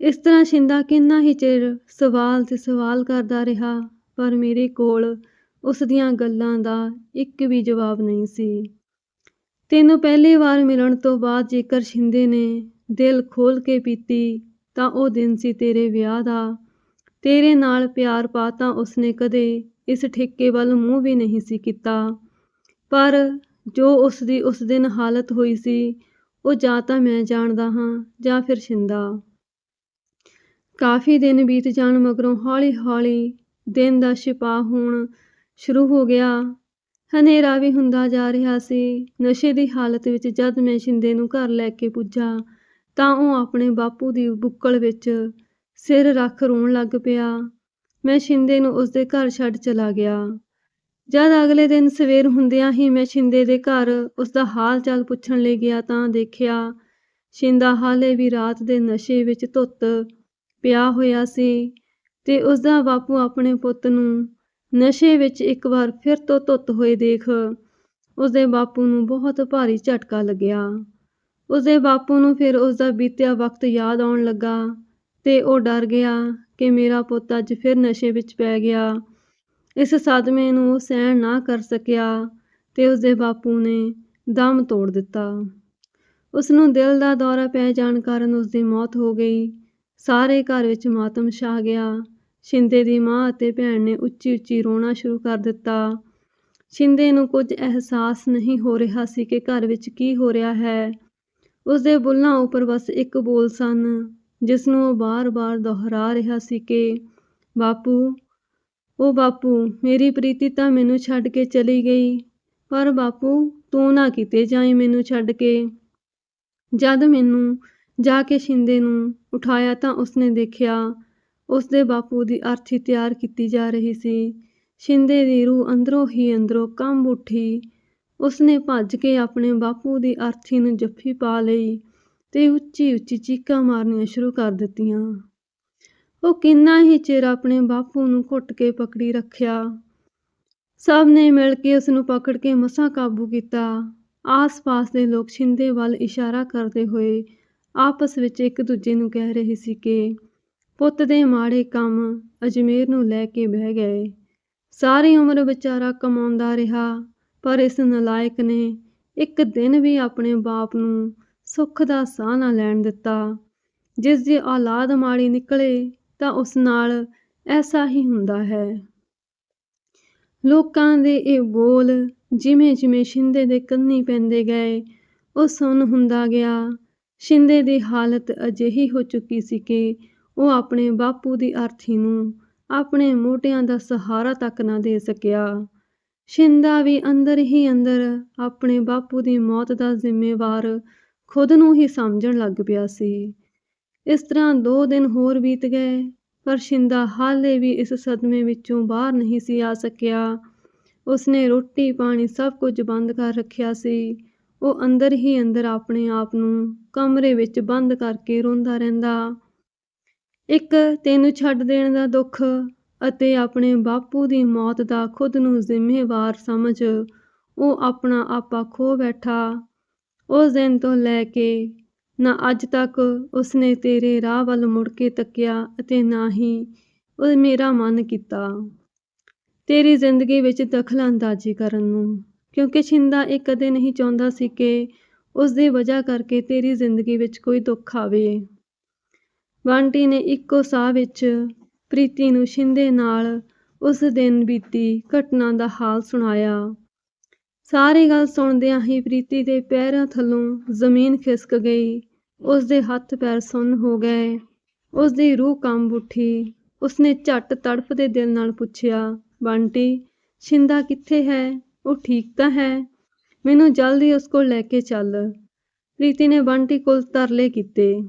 ਇਸ ਤਰ੍ਹਾਂ ਸ਼ਿੰਦਾ ਕਿੰਨਾ ਹੀ ਚਿਰ ਸਵਾਲ ਤੇ ਸਵਾਲ ਕਰਦਾ ਰਿਹਾ, ਪਰ ਮੇਰੇ ਕੋਲ ਉਸ ਦੀਆਂ ਗੱਲਾਂ ਦਾ ਇੱਕ ਵੀ ਜਵਾਬ ਨਹੀਂ ਸੀ। ਤੈਨੂੰ ਪਹਿਲੀ ਵਾਰ ਮਿਲਣ ਤੋਂ ਬਾਅਦ ਜੇਕਰ ਸ਼ਿੰਦੇ ਨੇ ਦਿਲ ਖੋਲ ਕੇ ਪੀਤੀ, ਤਾਂ ਉਹ ਦਿਨ ਸੀ ਤੇਰੇ ਵਿਆਹ ਦਾ। ਤੇਰੇ ਨਾਲ ਪਿਆਰ ਪਾ ਤਾਂ ਉਸਨੇ ਕਦੇ ਇਸ ਠੇਕੇ ਵੱਲ ਮੂੰਹ ਵੀ ਨਹੀਂ ਸੀ ਕੀਤਾ। ਪਰ ਜੋ ਉਸ ਦੀ ਉਸ ਦਿਨ ਹਾਲਤ ਹੋਈ ਸੀ, ਉਹ ਜਾਂ ਤਾਂ ਮੈਂ ਜਾਣਦਾ ਹਾਂ ਜਾਂ ਫਿਰ ਸ਼ਿੰਦਾ। ਕਾਫੀ ਦਿਨ ਬੀਤ ਜਾਣ ਮਗਰੋਂ ਹੌਲੀ-ਹੌਲੀ ਦਿਨ ਦਾ ਛਿਪਾ ਹੋਣ ਸ਼ੁਰੂ ਹੋ ਗਿਆ। ਹਨੇਰਾ ਵੀ ਹੁੰਦਾ ਜਾ ਰਿਹਾ ਸੀ। ਨਸ਼ੇ ਦੀ ਹਾਲਤ ਵਿੱਚ ਜਦ ਮੈਂ ਸ਼ਿੰਦੇ ਨੂੰ ਘਰ ਲੈ ਕੇ ਪੁੱਜਾ, ਤਾਂ ਉਹ ਆਪਣੇ ਬਾਪੂ ਦੀ ਬੁੱਕਲ ਵਿੱਚ ਸਿਰ ਰੱਖ ਰੋਣ ਲੱਗ ਪਿਆ। ਮੈਂ ਸ਼ਿੰਦੇ ਨੂੰ ਉਸਦੇ ਘਰ ਛੱਡ ਚਲਾ ਗਿਆ। ਜਦ ਅਗਲੇ ਦਿਨ ਸਵੇਰ ਹੁੰਦਿਆਂ ਹੀ ਮੈਂ ਸ਼ਿੰਦੇ ਦੇ ਘਰ ਉਸਦਾ ਹਾਲ ਚਾਲ ਪੁੱਛਣ ਲਈ ਗਿਆ ਤਾਂ ਦੇਖਿਆ, ਸ਼ਿੰਦਾ ਹਾਲੇ ਵੀ ਰਾਤ ਦੇ ਨਸ਼ੇ ਵਿੱਚ ਧੁੱਤ ਪਿਆ ਹੋਇਆ ਸੀ ਤੇ ਉਸਦਾ ਬਾਪੂ ਆਪਣੇ ਪੁੱਤ ਨੂੰ ਨਸ਼ੇ ਵਿੱਚ ਇੱਕ ਵਾਰ ਫਿਰ ਤੋਂ ਧੁੱਤ ਹੋਏ ਦੇਖ ਉਸਦੇ ਬਾਪੂ ਨੂੰ ਬਹੁਤ ਭਾਰੀ ਝਟਕਾ ਲੱਗਿਆ। ਉਸਦੇ ਬਾਪੂ ਨੂੰ ਫਿਰ ਉਸਦਾ ਬੀਤਿਆ ਵਕਤ ਯਾਦ ਆਉਣ ਲੱਗਾ ਤੇ ਉਹ ਡਰ ਗਿਆ ਕਿ ਮੇਰਾ ਪੁੱਤ ਅੱਜ ਫਿਰ ਨਸ਼ੇ ਵਿੱਚ ਪੈ ਗਿਆ। ਇਸ ਸਦਮੇ ਨੂੰ ਉਹ ਸਹਿਣ ਨਾ ਕਰ ਸਕਿਆ ਤੇ ਉਸਦੇ ਬਾਪੂ ਨੇ ਦਮ ਤੋੜ ਦਿੱਤਾ। ਉਸ ਨੂੰ ਦਿਲ ਦਾ ਦੌਰਾ ਪੈ ਜਾਣ ਕਾਰਨ ਉਸਦੀ ਮੌਤ ਹੋ ਗਈ। ਸਾਰੇ ਘਰ ਵਿੱਚ ਮਾਤਮ ਛਾ ਗਿਆ। ਸ਼ਿੰਦੇ ਦੀ ਮਾਂ ਅਤੇ ਭੈਣ ਨੇ ਉੱਚੀ-ਉੱਚੀ ਰੋਣਾ ਸ਼ੁਰੂ ਕਰ ਦਿੱਤਾ। ਸ਼ਿੰਦੇ ਨੂੰ ਕੁਝ ਅਹਿਸਾਸ ਨਹੀਂ ਹੋ ਰਿਹਾ ਸੀ ਕਿ ਘਰ ਵਿੱਚ ਕੀ ਹੋ ਰਿਹਾ ਹੈ। ਉਸਦੇ ਬੁੱਲ੍ਹਾਂ ਉੱਪਰ ਬਸ ਇੱਕ ਬੋਲ ਸਨ, ਜਿਸ ਨੂੰ ਉਹ ਬਾਰ-ਬਾਰ ਦੁਹਰਾ ਰਿਹਾ ਸੀ ਕਿ, ਬਾਪੂ ਉਹ ਬਾਪੂ, ਮੇਰੀ ਪ੍ਰੀਤੀ ਤਾਂ ਮੈਨੂੰ ਛੱਡ ਕੇ ਚਲੀ ਗਈ, ਪਰ ਬਾਪੂ, ਤੂੰ ਨਾ ਕਿਤੇ ਜਾਈਂ ਮੈਨੂੰ ਛੱਡ ਕੇ। ਜਦ ਮੈਨੂੰ ਜਾ ਕੇ ਸ਼ਿੰਦੇ ਨੂੰ ਉਠਾਇਆ ਤਾਂ ਉਸਨੇ ਦੇਖਿਆ ਉਸਦੇ ਬਾਪੂ ਦੀ ਅਰਥੀ ਤਿਆਰ ਕੀਤੀ ਜਾ ਰਹੀ ਸੀ। ਸ਼ਿੰਦੇ ਦੀ ਰੂਹ ਅੰਦਰੋਂ ਹੀ ਅੰਦਰੋਂ ਕੰਬ ਉੱਠੀ। ਉਸਨੇ ਭੱਜ ਕੇ ਆਪਣੇ ਬਾਪੂ ਦੀ ਅਰਥੀ ਨੂੰ ਜੱਫੀ ਪਾ ਲਈ ਤੇ ਉੱਚੀ-ਉੱਚੀ ਚੀਕਾਂ ਮਾਰਨੀਆਂ ਸ਼ੁਰੂ ਕਰ ਦਿੱਤੀਆਂ। ਉਹ ਕਿੰਨਾ ਹੀ ਚਿਰ ਆਪਣੇ ਬਾਪੂ ਨੂੰ ਘੁੱਟ ਕੇ ਪਕੜੀ ਰੱਖਿਆ। ਸਭ ਨੇ ਮਿਲ ਕੇ ਉਸ ਨੂੰ ਪਕੜ ਕੇ ਮਸਾਂ ਕਾਬੂ ਕੀਤਾ। ਆਸ-ਪਾਸ ਦੇ ਲੋਕ ਛਿੰਦੇ ਵੱਲ ਇਸ਼ਾਰਾ ਕਰਦੇ ਹੋਏ ਆਪਸ ਵਿੱਚ ਇੱਕ ਦੂਜੇ ਨੂੰ ਕਹਿ ਰਹੇ ਸੀ ਕਿ ਪੁੱਤ ਦੇ ਮਾੜੇ ਕੰਮ ਅਜਮੇਰ ਨੂੰ ਲੈ ਕੇ ਬਹਿ ਗਏ। ਸਾਰੀ ਉਮਰ ਵਿਚਾਰਾ ਕਮਾਉਂਦਾ ਰਿਹਾ, ਪਰ ਇਸ ਨਲਾਇਕ ਨੇ ਇੱਕ ਦਿਨ ਵੀ ਆਪਣੇ ਬਾਪ ਨੂੰ ਸੁੱਖ ਦਾ ਸਾਹ ਨਾ ਲੈਣ ਦਿੱਤਾ। ਜਿਸ ਦੀ ਔਲਾਦ ਮਾੜੀ ਨਿਕਲੇ ਤਾਂ ਉਸ ਨਾਲ ਐਸਾ ਹੀ ਹੁੰਦਾ ਹੈ। ਲੋਕਾਂ ਦੇ ਇਹ ਬੋਲ ਜਿਵੇਂ ਜਿਵੇਂ ਸ਼ਿੰਦੇ ਦੇ ਕੰਨੀ ਪੈਂਦੇ ਗਏ, ਉਹ ਸੁਣ ਹੁੰਦਾ ਗਿਆ, ਸ਼ਿੰਦੇ ਦੀ ਹਾਲਤ ਅਜਿਹੀ ਹੋ ਚੁੱਕੀ ਸੀ ਕਿ ਉਹ ਆਪਣੇ ਬਾਪੂ ਦੀ ਅਰਥੀ ਨੂੰ ਆਪਣੇ ਮੋਟਿਆਂ ਦਾ ਸਹਾਰਾ ਤੱਕ ਨਾ ਦੇ ਸਕਿਆ। ਸ਼ਿੰਦਾ ਵੀ ਅੰਦਰ ਹੀ ਅੰਦਰ ਆਪਣੇ ਬਾਪੂ ਦੀ ਮੌਤ ਦਾ ਜ਼ਿੰਮੇਵਾਰ ਖੁਦ ਨੂੰ ਹੀ ਸਮਝਣ ਲੱਗ ਪਿਆ ਸੀ। ਇਸ ਤਰ੍ਹਾਂ ਦੋ ਦਿਨ ਹੋਰ ਬੀਤ ਗਏ, ਪਰ ਸ਼ਿੰਦਾ ਹਾਲੇ ਵੀ ਇਸ ਸਦਮੇ ਵਿੱਚੋਂ ਬਾਹਰ ਨਹੀਂ ਸੀ ਆ ਸਕਿਆ। ਉਸਨੇ ਰੋਟੀ ਪਾਣੀ ਸਭ ਕੁਝ ਬੰਦ ਕਰ ਰੱਖਿਆ ਸੀ। ਉਹ ਅੰਦਰ ਹੀ ਅੰਦਰ ਆਪਣੇ ਆਪ ਨੂੰ ਕਮਰੇ ਵਿੱਚ ਬੰਦ ਕਰਕੇ ਰੋਂਦਾ ਰਹਿੰਦਾ। ਇੱਕ ਤੈਨੂੰ ਛੱਡ ਦੇਣ ਦਾ ਦੁੱਖ ਅਤੇ ਆਪਣੇ ਬਾਪੂ ਦੀ ਮੌਤ ਦਾ ਖੁਦ ਨੂੰ ਜ਼ਿੰਮੇਵਾਰ ਸਮਝ, ਉਹ ਆਪਣਾ ਆਪਾ ਖੋ ਬੈਠਾ। ਉਸ ਦਿਨ ਤੋਂ ਲੈ ਕੇ ਨਾ ਅੱਜ ਤੱਕ ਉਸਨੇ ਤੇਰੇ ਰਾਹ ਵੱਲ ਮੁੜ ਕੇ ਤੱਕਿਆ ਅਤੇ ਨਾ ਹੀ ਉਹ ਮੇਰਾ ਮਨ ਕੀਤਾ। ਤੇਰੀ ਜ਼ਿੰਦਗੀ ਵਿੱਚ ਦਖਲ ਅੰਦਾਜ਼ੀ ਕਰਨ ਨੂੰ, ਕਿਉਂਕਿ ਛਿੰਦਾ ਇਹ ਕਦੇ ਨਹੀਂ ਚਾਹੁੰਦਾ ਸੀ ਕਿ ਉਸ ਦੀ ਵਜ੍ਹਾ ਕਰਕੇ ਤੇਰੀ ਜ਼ਿੰਦਗੀ ਵਿੱਚ ਕੋਈ ਦੁੱਖ ਆਵੇ। ਬੰਟੀ ਨੇ ਇੱਕੋ ਸਾਹ ਵਿੱਚ ਪ੍ਰੀਤੀ ਨੂੰ ਸ਼ਿੰਦੇ ਨਾਲ ਉਸ ਦਿਨ ਬੀਤੀ ਘਟਨਾ ਦਾ ਹਾਲ ਸੁਣਾਇਆ। ਸਾਰੀ ਗੱਲ ਸੁਣਦਿਆਂ ਹੀ ਪ੍ਰੀਤੀ ਦੇ ਪੈਰਾਂ ਥੱਲੋਂ ਜ਼ਮੀਨ ਖਿਸਕ ਗਈ। ਉਸ ਦੇ ਹੱਥ ਪੈਰ ਸੁੰਨ ਹੋ ਗਏ। ਉਸ ਦੀ ਰੂਹ ਕੰਬ ਉੱਠੀ। ਉਸਨੇ ਝੱਟ ਤੜਫਦੇ ਦਿਲ ਨਾਲ ਪੁੱਛਿਆ ਬੰਟੀ ਸ਼ਿੰਦਾ ਕਿੱਥੇ ਹੈ? ਉਹ ਠੀਕ ਤਾਂ ਹੈ? ਮੈਨੂੰ ਜਲਦੀ ਉਸ ਕੋਲ ਲੈ ਕੇ ਚੱਲ। ਪ੍ਰੀਤੀ ਨੇ ਬੰਟੀ ਕੋਲ ਤਰਲੇ ਕੀਤੇ।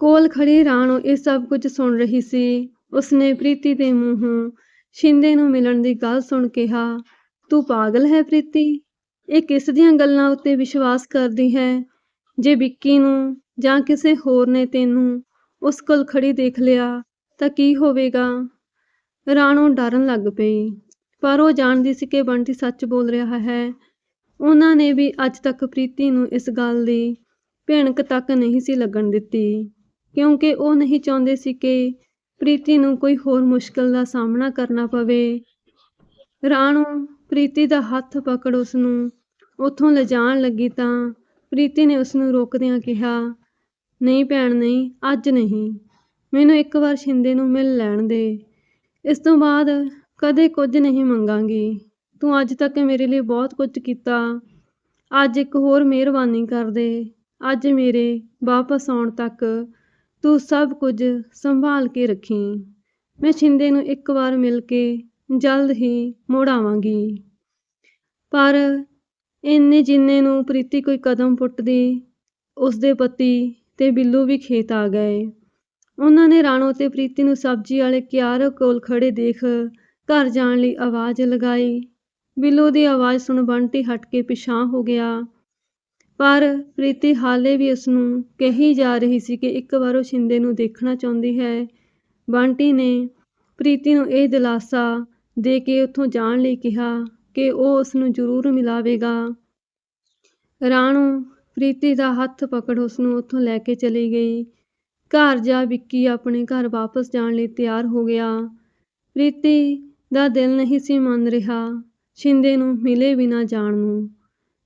ਕੋਲ ਖੜੀ ਰਾਣੋ ਇਹ ਸਭ ਕੁਝ ਸੁਣ ਰਹੀ ਸੀ। ਉਸਨੇ ਪ੍ਰੀਤੀ ਦੇ ਮੂੰਹੋਂ ਸ਼ਿੰਦੇ ਨੂੰ ਮਿਲਣ ਦੀ ਗੱਲ ਸੁਣ ਕਿਹਾ, ਤੂੰ ਪਾਗਲ ਹੈ ਪ੍ਰੀਤੀ? ਇਹ ਕਿਸ ਦੀਆਂ ਗੱਲਾਂ ਉੱਤੇ ਵਿਸ਼ਵਾਸ ਕਰਦੀ ਹੈ? ਜੇ ਵਿੱਕੀ ਨੂੰ ਜਾਂ ਕਿਸੇ ਹੋਰ ਨੇ ਤੈਨੂੰ ਉਸ ਕੋਲ ਖੜੀ ਦੇਖ ਲਿਆ, ਤਾਂ ਕੀ ਹੋਵੇਗਾ? ਰਾਣੋ ਡਰਨ ਲੱਗ ਪਈ, ਪਰ ਉਹ ਜਾਣਦੀ ਸੀ ਕਿ ਬੰਟੀ ਸੱਚ ਬੋਲ ਰਿਹਾ ਹੈ। ਉਹਨਾਂ ਨੇ ਵੀ ਅੱਜ ਤੱਕ ਪ੍ਰੀਤੀ ਨੂੰ ਇਸ ਗੱਲ ਦੀ ਭਿਣਕ ਤੱਕ ਨਹੀਂ ਸੀ ਲੱਗਣ ਦਿੱਤੀ। ਕਿਉਂਕਿ ਉਹ ਨਹੀਂ ਚਾਹੁੰਦੇ ਸੀ ਕਿ ਪ੍ਰੀਤੀ ਨੂੰ ਕੋਈ ਹੋਰ ਮੁਸ਼ਕਲ ਦਾ ਸਾਹਮਣਾ ਕਰਨਾ ਪਵੇ। ਰਾਣੂ ਪ੍ਰੀਤੀ ਦਾ ਹੱਥ ਪਕੜ ਉਸ ਨੂੰ ਉੱਥੋਂ ਲਿਜਾਣ ਲੱਗੀ ਤਾਂ ਪ੍ਰੀਤੀ ਨੇ ਉਸ ਨੂੰ ਰੋਕਦਿਆਂ ਕਿਹਾ, ਨਹੀਂ ਭੈਣ, ਨਹੀਂ, ਅੱਜ ਨਹੀਂ। ਮੈਨੂੰ ਇੱਕ ਵਾਰ ਸ਼ਿੰਦੇ ਨੂੰ ਮਿਲ ਲੈਣ ਦੇ। ਇਸ ਤੋਂ ਬਾਅਦ ਕਦੇ ਕੁਝ ਨਹੀਂ ਮੰਗਾਂਗੀ। ਤੂੰ ਅੱਜ ਤੱਕ ਮੇਰੇ ਲਈ ਬਹੁਤ ਕੁਝ ਕੀਤਾ। ਅੱਜ ਇੱਕ ਹੋਰ ਮਿਹਰਬਾਨੀ ਕਰ ਦੇ। ਅੱਜ ਮੇਰੇ ਵਾਪਸ ਆਉਣ ਤੱਕ ਤੂੰ ਸਭ ਕੁਝ ਸੰਭਾਲ ਕੇ ਰੱਖੀ। ਮੈਂ ਛਿੰਦੇ ਨੂੰ ਇੱਕ ਵਾਰ ਮਿਲ ਕੇ ਜਲਦ ਹੀ ਮੁੜ ਆਵਾਂਗੀ। ਪਰ ਇੰਨੇ ਜਿੰਨੇ ਨੂੰ ਪ੍ਰੀਤੀ ਕੋਈ ਕਦਮ ਪੁੱਟਦੀ, ਉਸਦੇ ਪਤੀ ਤੇ ਬਿੱਲੂ ਵੀ ਖੇਤ ਆ ਗਏ। ਉਹਨਾਂ ਨੇ ਰਾਣੋ ਤੇ ਪ੍ਰੀਤੀ ਨੂੰ ਸਬਜ਼ੀ ਵਾਲੇ ਕਿਆਰ ਕੋਲ ਖੜੇ ਦੇਖ ਘਰ ਜਾਣ ਲਈ ਆਵਾਜ਼ ਲਗਾਈ। ਬਿੱਲੂ ਦੀ ਆਵਾਜ਼ ਸੁਣ ਬੰਟੀ ਹਟ ਕੇ ਪਿਛਾਂ ਹੋ ਗਿਆ। ਪਰ ਪ੍ਰੀਤੀ ਹਾਲੇ ਵੀ ਉਸ ਨੂੰ ਕਹੀ ਜਾ ਰਹੀ ਸੀ ਕਿ ਇੱਕ ਵਾਰ ਉਹ ਸ਼ਿੰਦੇ ਨੂੰ ਦੇਖਣਾ ਚਾਹੁੰਦੀ ਹੈ। ਬੰਟੀ ਨੇ ਪ੍ਰੀਤੀ ਨੂੰ ਇਹ ਦਿਲਾਸਾ ਦੇ ਕੇ ਉੱਥੋਂ ਜਾਣ ਲਈ ਕਿਹਾ ਕਿ ਉਹ ਉਸ ਨੂੰ ਜ਼ਰੂਰ ਮਿਲਾਵੇਗਾ। ਰਾਣੋ ਪ੍ਰੀਤੀ ਦਾ ਹੱਥ ਪਕੜ ਉਸ ਨੂੰ ਉੱਥੋਂ ਲੈ ਕੇ ਚਲੀ ਗਈ। ਘਰ ਜਾ ਵਿੱਕੀ ਆਪਣੇ ਘਰ ਵਾਪਸ ਜਾਣ ਲਈ ਤਿਆਰ ਹੋ ਗਿਆ। ਪ੍ਰੀਤੀ ਦਾ ਦਿਲ ਨਹੀਂ ਸੀ ਮੰਨ ਰਿਹਾ ਸ਼ਿੰਦੇ ਨੂੰ ਮਿਲੇ ਬਿਨਾਂ ਜਾਣ ਨੂੰ।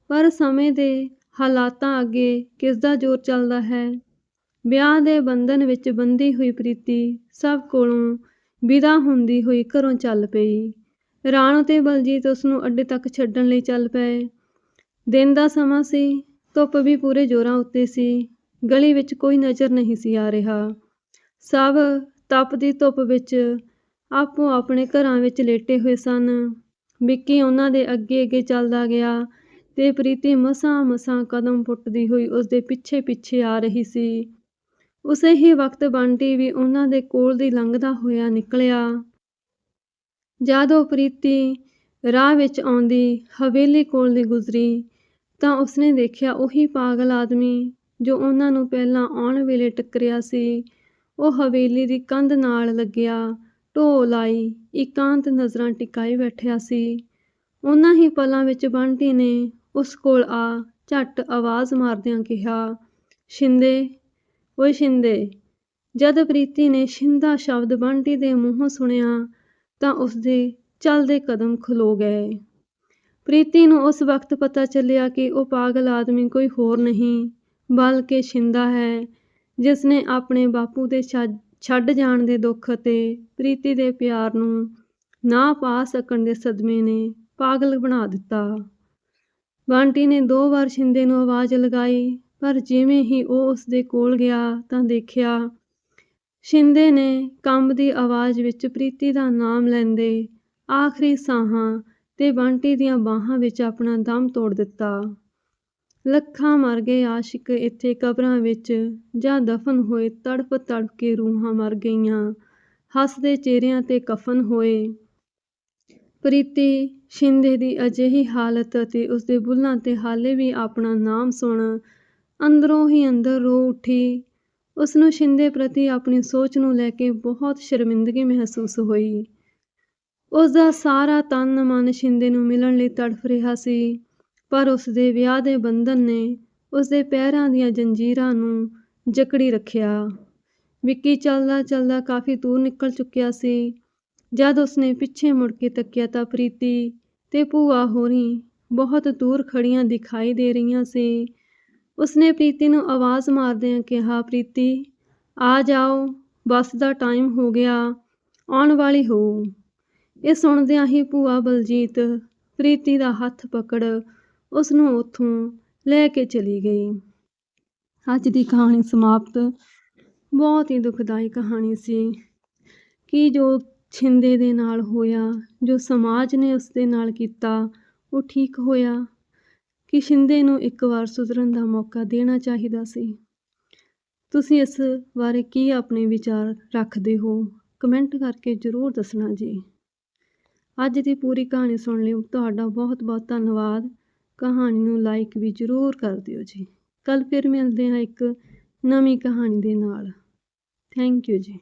ਪਰ ਸਮੇਂ ਦੇ ਹਾਲਾਤਾਂ ਅੱਗੇ ਕਿਸ ਦਾ ਜ਼ੋਰ ਚੱਲਦਾ ਹੈ? ਵਿਆਹ ਦੇ ਬੰਧਨ ਵਿੱਚ ਬੰਦੀ ਹੋਈ ਪ੍ਰੀਤੀ ਸਭ ਕੋਲੋਂ ਵਿਦਾ ਹੁੰਦੀ ਹੋਈ ਘਰੋਂ ਚੱਲ ਪਈ। ਰਾਣੋ ਤੇ ਬਲਜੀਤ ਉਸ ਨੂੰ ਅੱਡੇ ਤੱਕ ਛੱਡਣ ਲਈ ਚੱਲ ਪਏ। ਦਿਨ ਦਾ ਸਮਾਂ ਸੀ, ਧੁੱਪ ਵੀ ਪੂਰੇ ਜ਼ੋਰਾਂ ਉੱਤੇ ਸੀ। ਗਲੀ ਵਿੱਚ ਕੋਈ ਨਜ਼ਰ ਨਹੀਂ ਸੀ ਆ ਰਿਹਾ। ਸਭ ਤਪਦੀ ਧੁੱਪ ਵਿੱਚ ਆਪੋ ਆਪਣੇ ਘਰਾਂ ਵਿੱਚ ਲੇਟੇ ਹੋਏ ਸਨ। ਵਿੱਕੀ ਉਹਨਾਂ ਦੇ ਅੱਗੇ ਅੱਗੇ ਚੱਲਦਾ ਗਿਆ। ਤੇ ਪ੍ਰੀਤੀ ਮਸਾਂ ਮਸਾਂ ਕਦਮ ਪੁੱਟਦੀ ਹੋਈ ਉਸਦੇ ਪਿੱਛੇ ਪਿੱਛੇ ਆ ਰਹੀ ਸੀ। ਉਸੇ ਹੀ ਵਕਤ ਬੰਟੀ ਵੀ ਉਹਨਾਂ ਦੇ ਕੋਲ ਦੀ ਲੰਘਦਾ ਹੋਇਆ ਨਿਕਲਿਆ। ਜਦ ਉਹ ਪ੍ਰੀਤੀ ਰਾਹ ਵਿੱਚ ਆਉਂਦੀ, ਹਵੇਲੀ ਕੋਲ ਦੀ ਗੁਜ਼ਰੀ, ਤਾਂ ਉਸਨੇ ਦੇਖਿਆ ਉਹੀ ਪਾਗਲ ਆਦਮੀ ਜੋ ਉਹਨਾਂ ਨੂੰ ਪਹਿਲਾਂ ਆਉਣ ਵੇਲੇ ਟੱਕਰਿਆ ਸੀ। ਉਹ ਹਵੇਲੀ ਦੀ ਕੰਧ ਨਾਲ ਲੱਗਿਆ ਢੋਲ ਲਾਈ, ਇਕਾਂਤ ਨਜ਼ਰਾਂ ਟਿਕਾਈ ਬੈਠਿਆ ਸੀ। ਉਹਨਾਂ ਹੀ ਪਲਾਂ ਵਿੱਚ ਬੰਟੀ ਨੇ ਉਸ ਕੋਲ ਆ, ਝੱਟ ਆਵਾਜ਼ ਮਾਰਦਿਆਂ ਕਿਹਾ, ਸ਼ਿੰਦੇ, ਓਏ ਸ਼ਿੰਦੇ, ਜਦ ਪ੍ਰੀਤੀ ਨੇ ਸ਼ਿੰਦਾ ਸ਼ਬਦ ਬੰਟੀ ਦੇ ਮੂੰਹੋਂ ਸੁਣਿਆ, ਤਾਂ ਉਸਦੇ ਚੱਲਦੇ ਕਦਮ ਖਲੋ ਗਏ। ਪ੍ਰੀਤੀ ਨੂੰ ਉਸ ਵਕਤ ਪਤਾ ਚੱਲਿਆ ਕਿ ਉਹ ਪਾਗਲ ਆਦਮੀ ਕੋਈ ਹੋਰ ਨਹੀਂ, ਬਲਕਿ ਸ਼ਿੰਦਾ ਹੈ, ਜਿਸ ਨੇ ਆਪਣੇ ਬਾਪੂ ਦੇ ਛੱਡ ਜਾਣ ਦੇ ਦੁੱਖ ਅਤੇ ਪ੍ਰੀਤੀ ਦੇ ਪਿਆਰ ਨੂੰ ਨਾ ਪਾ ਸਕਣ ਦੇ ਸਦਮੇ ਨੇ ਪਾਗਲ ਬਣਾ ਦਿੱਤਾ। ਬੰਟੀ ਨੇ ਦੋ ਵਾਰ ਸ਼ਿੰਦੇ ਨੂੰ ਆਵਾਜ਼ ਲਗਾਈ, ਪਰ ਜਿਵੇਂ ਹੀ ਉਹ ਉਸ ਦੇ ਕੋਲ ਗਿਆ ਤਾਂ ਦੇਖਿਆ ਸ਼ਿੰਦੇ ਨੇ ਕੰਬ ਦੀ ਆਵਾਜ਼ ਵਿੱਚ ਪ੍ਰੀਤੀ ਦਾ ਨਾਮ ਲੈਂਦੇ ਆਖਰੀ ਸਾਹਾਂ ਤੇ ਬੰਟੀ ਦੀਆਂ ਬਾਹਾਂ ਵਿੱਚ ਆਪਣਾ ਦਮ ਤੋੜ ਦਿੱਤਾ। ਲੱਖਾਂ ਮਰ ਗਏ ਆਸ਼ਿਕ ਇੱਥੇ ਕਬਰਾਂ ਵਿੱਚ, ਜਾਂ ਦਫਨ ਹੋਏ ਤੜਪ ਤੜਪ ਕੇ ਰੂਹਾਂ ਮਰ ਗਈਆਂ, ਹੱਸਦੇ ਚਿਹਰਿਆਂ ਤੇ ਕਫਨ ਹੋਏ। ਪ੍ਰੀਤੀ ਸ਼ਿੰਦੇ ਦੀ ਅਜਿਹੀ ਹਾਲਤ ਅਤੇ ਉਸਦੇ ਬੁੱਲ੍ਹਾਂ ਤੇ ਹਾਲੇ ਵੀ ਆਪਣਾ ਨਾਮ ਸੁਣ ਅੰਦਰੋਂ ਹੀ ਅੰਦਰ ਰੋ ਉੱਠੀ। ਉਸ ਨੂੰ ਸ਼ਿੰਦੇ ਪ੍ਰਤੀ ਆਪਣੀ ਸੋਚ ਨੂੰ ਲੈ ਕੇ ਬਹੁਤ ਸ਼ਰਮਿੰਦਗੀ ਮਹਿਸੂਸ ਹੋਈ। ਉਸ ਦਾ ਸਾਰਾ ਤਨ ਮਨ ਸ਼ਿੰਦੇ ਨੂੰ ਮਿਲਣ ਲਈ ਤੜਫ ਰਿਹਾ ਸੀ, ਪਰ ਉਸ ਦੇ ਵਿਆਹ ਦੇ ਬੰਧਨ ਨੇ ਉਸ ਦੇ ਪੈਰਾਂ ਦੀਆਂ ਜੰਜੀਰਾਂ ਨੂੰ ਜਕੜੀ ਰੱਖਿਆ। ਵਿੱਕੀ ਚੱਲਦਾ ਚੱਲਦਾ ਕਾਫੀ ਦੂਰ ਨਿਕਲ ਚੁੱਕਿਆ ਸੀ। ਜਦ ਉਸਨੇ ਪਿੱਛੇ ਮੁੜ ਕੇ ਤੱਕਿਆ ਤਾਂ ਪ੍ਰੀਤੀ ਤੇ ਭੂਆ ਹੋਰੀ ਬਹੁਤ ਦੂਰ ਖੜੀਆਂ ਦਿਖਾਈ ਦੇ ਰਹੀਆਂ ਸੀ। ਉਸਨੇ ਪ੍ਰੀਤੀ ਨੂੰ ਆਵਾਜ਼ ਮਾਰਦਿਆਂ ਕਿਹਾ, ਪ੍ਰੀਤੀ, ਆ ਜਾਓ, ਬੱਸ ਦਾ ਟਾਈਮ ਹੋ ਗਿਆ, ਆਉਣ ਵਾਲੀ ਹੋਊ ਇਹ ਸੁਣਦਿਆਂ ਹੀ ਭੂਆ ਬਲਜੀਤ ਪ੍ਰੀਤੀ ਦਾ ਹੱਥ ਪਕੜ ਉਸ ਨੂੰ ਉੱਥੋਂ ਲੈ ਕੇ ਚਲੀ ਗਈ। ਅੱਜ ਦੀ ਕਹਾਣੀ ਸਮਾਪਤ। ਬਹੁਤ ਹੀ ਦੁਖਦਾਈ ਕਹਾਣੀ ਸੀ। ਕਿ ਜੋ ਛਿੰਦੇ ਦੇ ਨਾਲ ਹੋਇਆ, ਜੋ ਸਮਾਜ ਨੇ ਉਸ ਦੇ ਨਾਲ ਕੀਤਾ, ਉਹ ਠੀਕ ਹੋਇਆ। ਕਿ ਛਿੰਦੇ ਨੂੰ ਇੱਕ ਵਾਰ ਸੁਧਰਨ ਦਾ ਮੌਕਾ ਦੇਣਾ ਚਾਹੀਦਾ ਸੀ। ਤੁਸੀਂ ਇਸ ਬਾਰੇ ਕੀ ਆਪਣੇ ਵਿਚਾਰ ਰੱਖਦੇ ਹੋ? ਕਮੈਂਟ ਕਰਕੇ ਜ਼ਰੂਰ ਦੱਸਣਾ ਜੀ। ਅੱਜ ਦੀ ਪੂਰੀ ਕਹਾਣੀ ਸੁਣ ਲਈ ਤੁਹਾਡਾ ਬਹੁਤ ਬਹੁਤ ਧੰਨਵਾਦ। ਕਹਾਣੀ ਨੂੰ ਲਾਈਕ ਵੀ ਜ਼ਰੂਰ ਕਰ ਦਿਓ ਜੀ। ਕੱਲ ਫਿਰ ਮਿਲਦੇ ਹਾਂ ਇੱਕ ਨਵੀਂ ਕਹਾਣੀ ਦੇ ਨਾਲ। ਥੈਂਕ ਯੂ ਜੀ।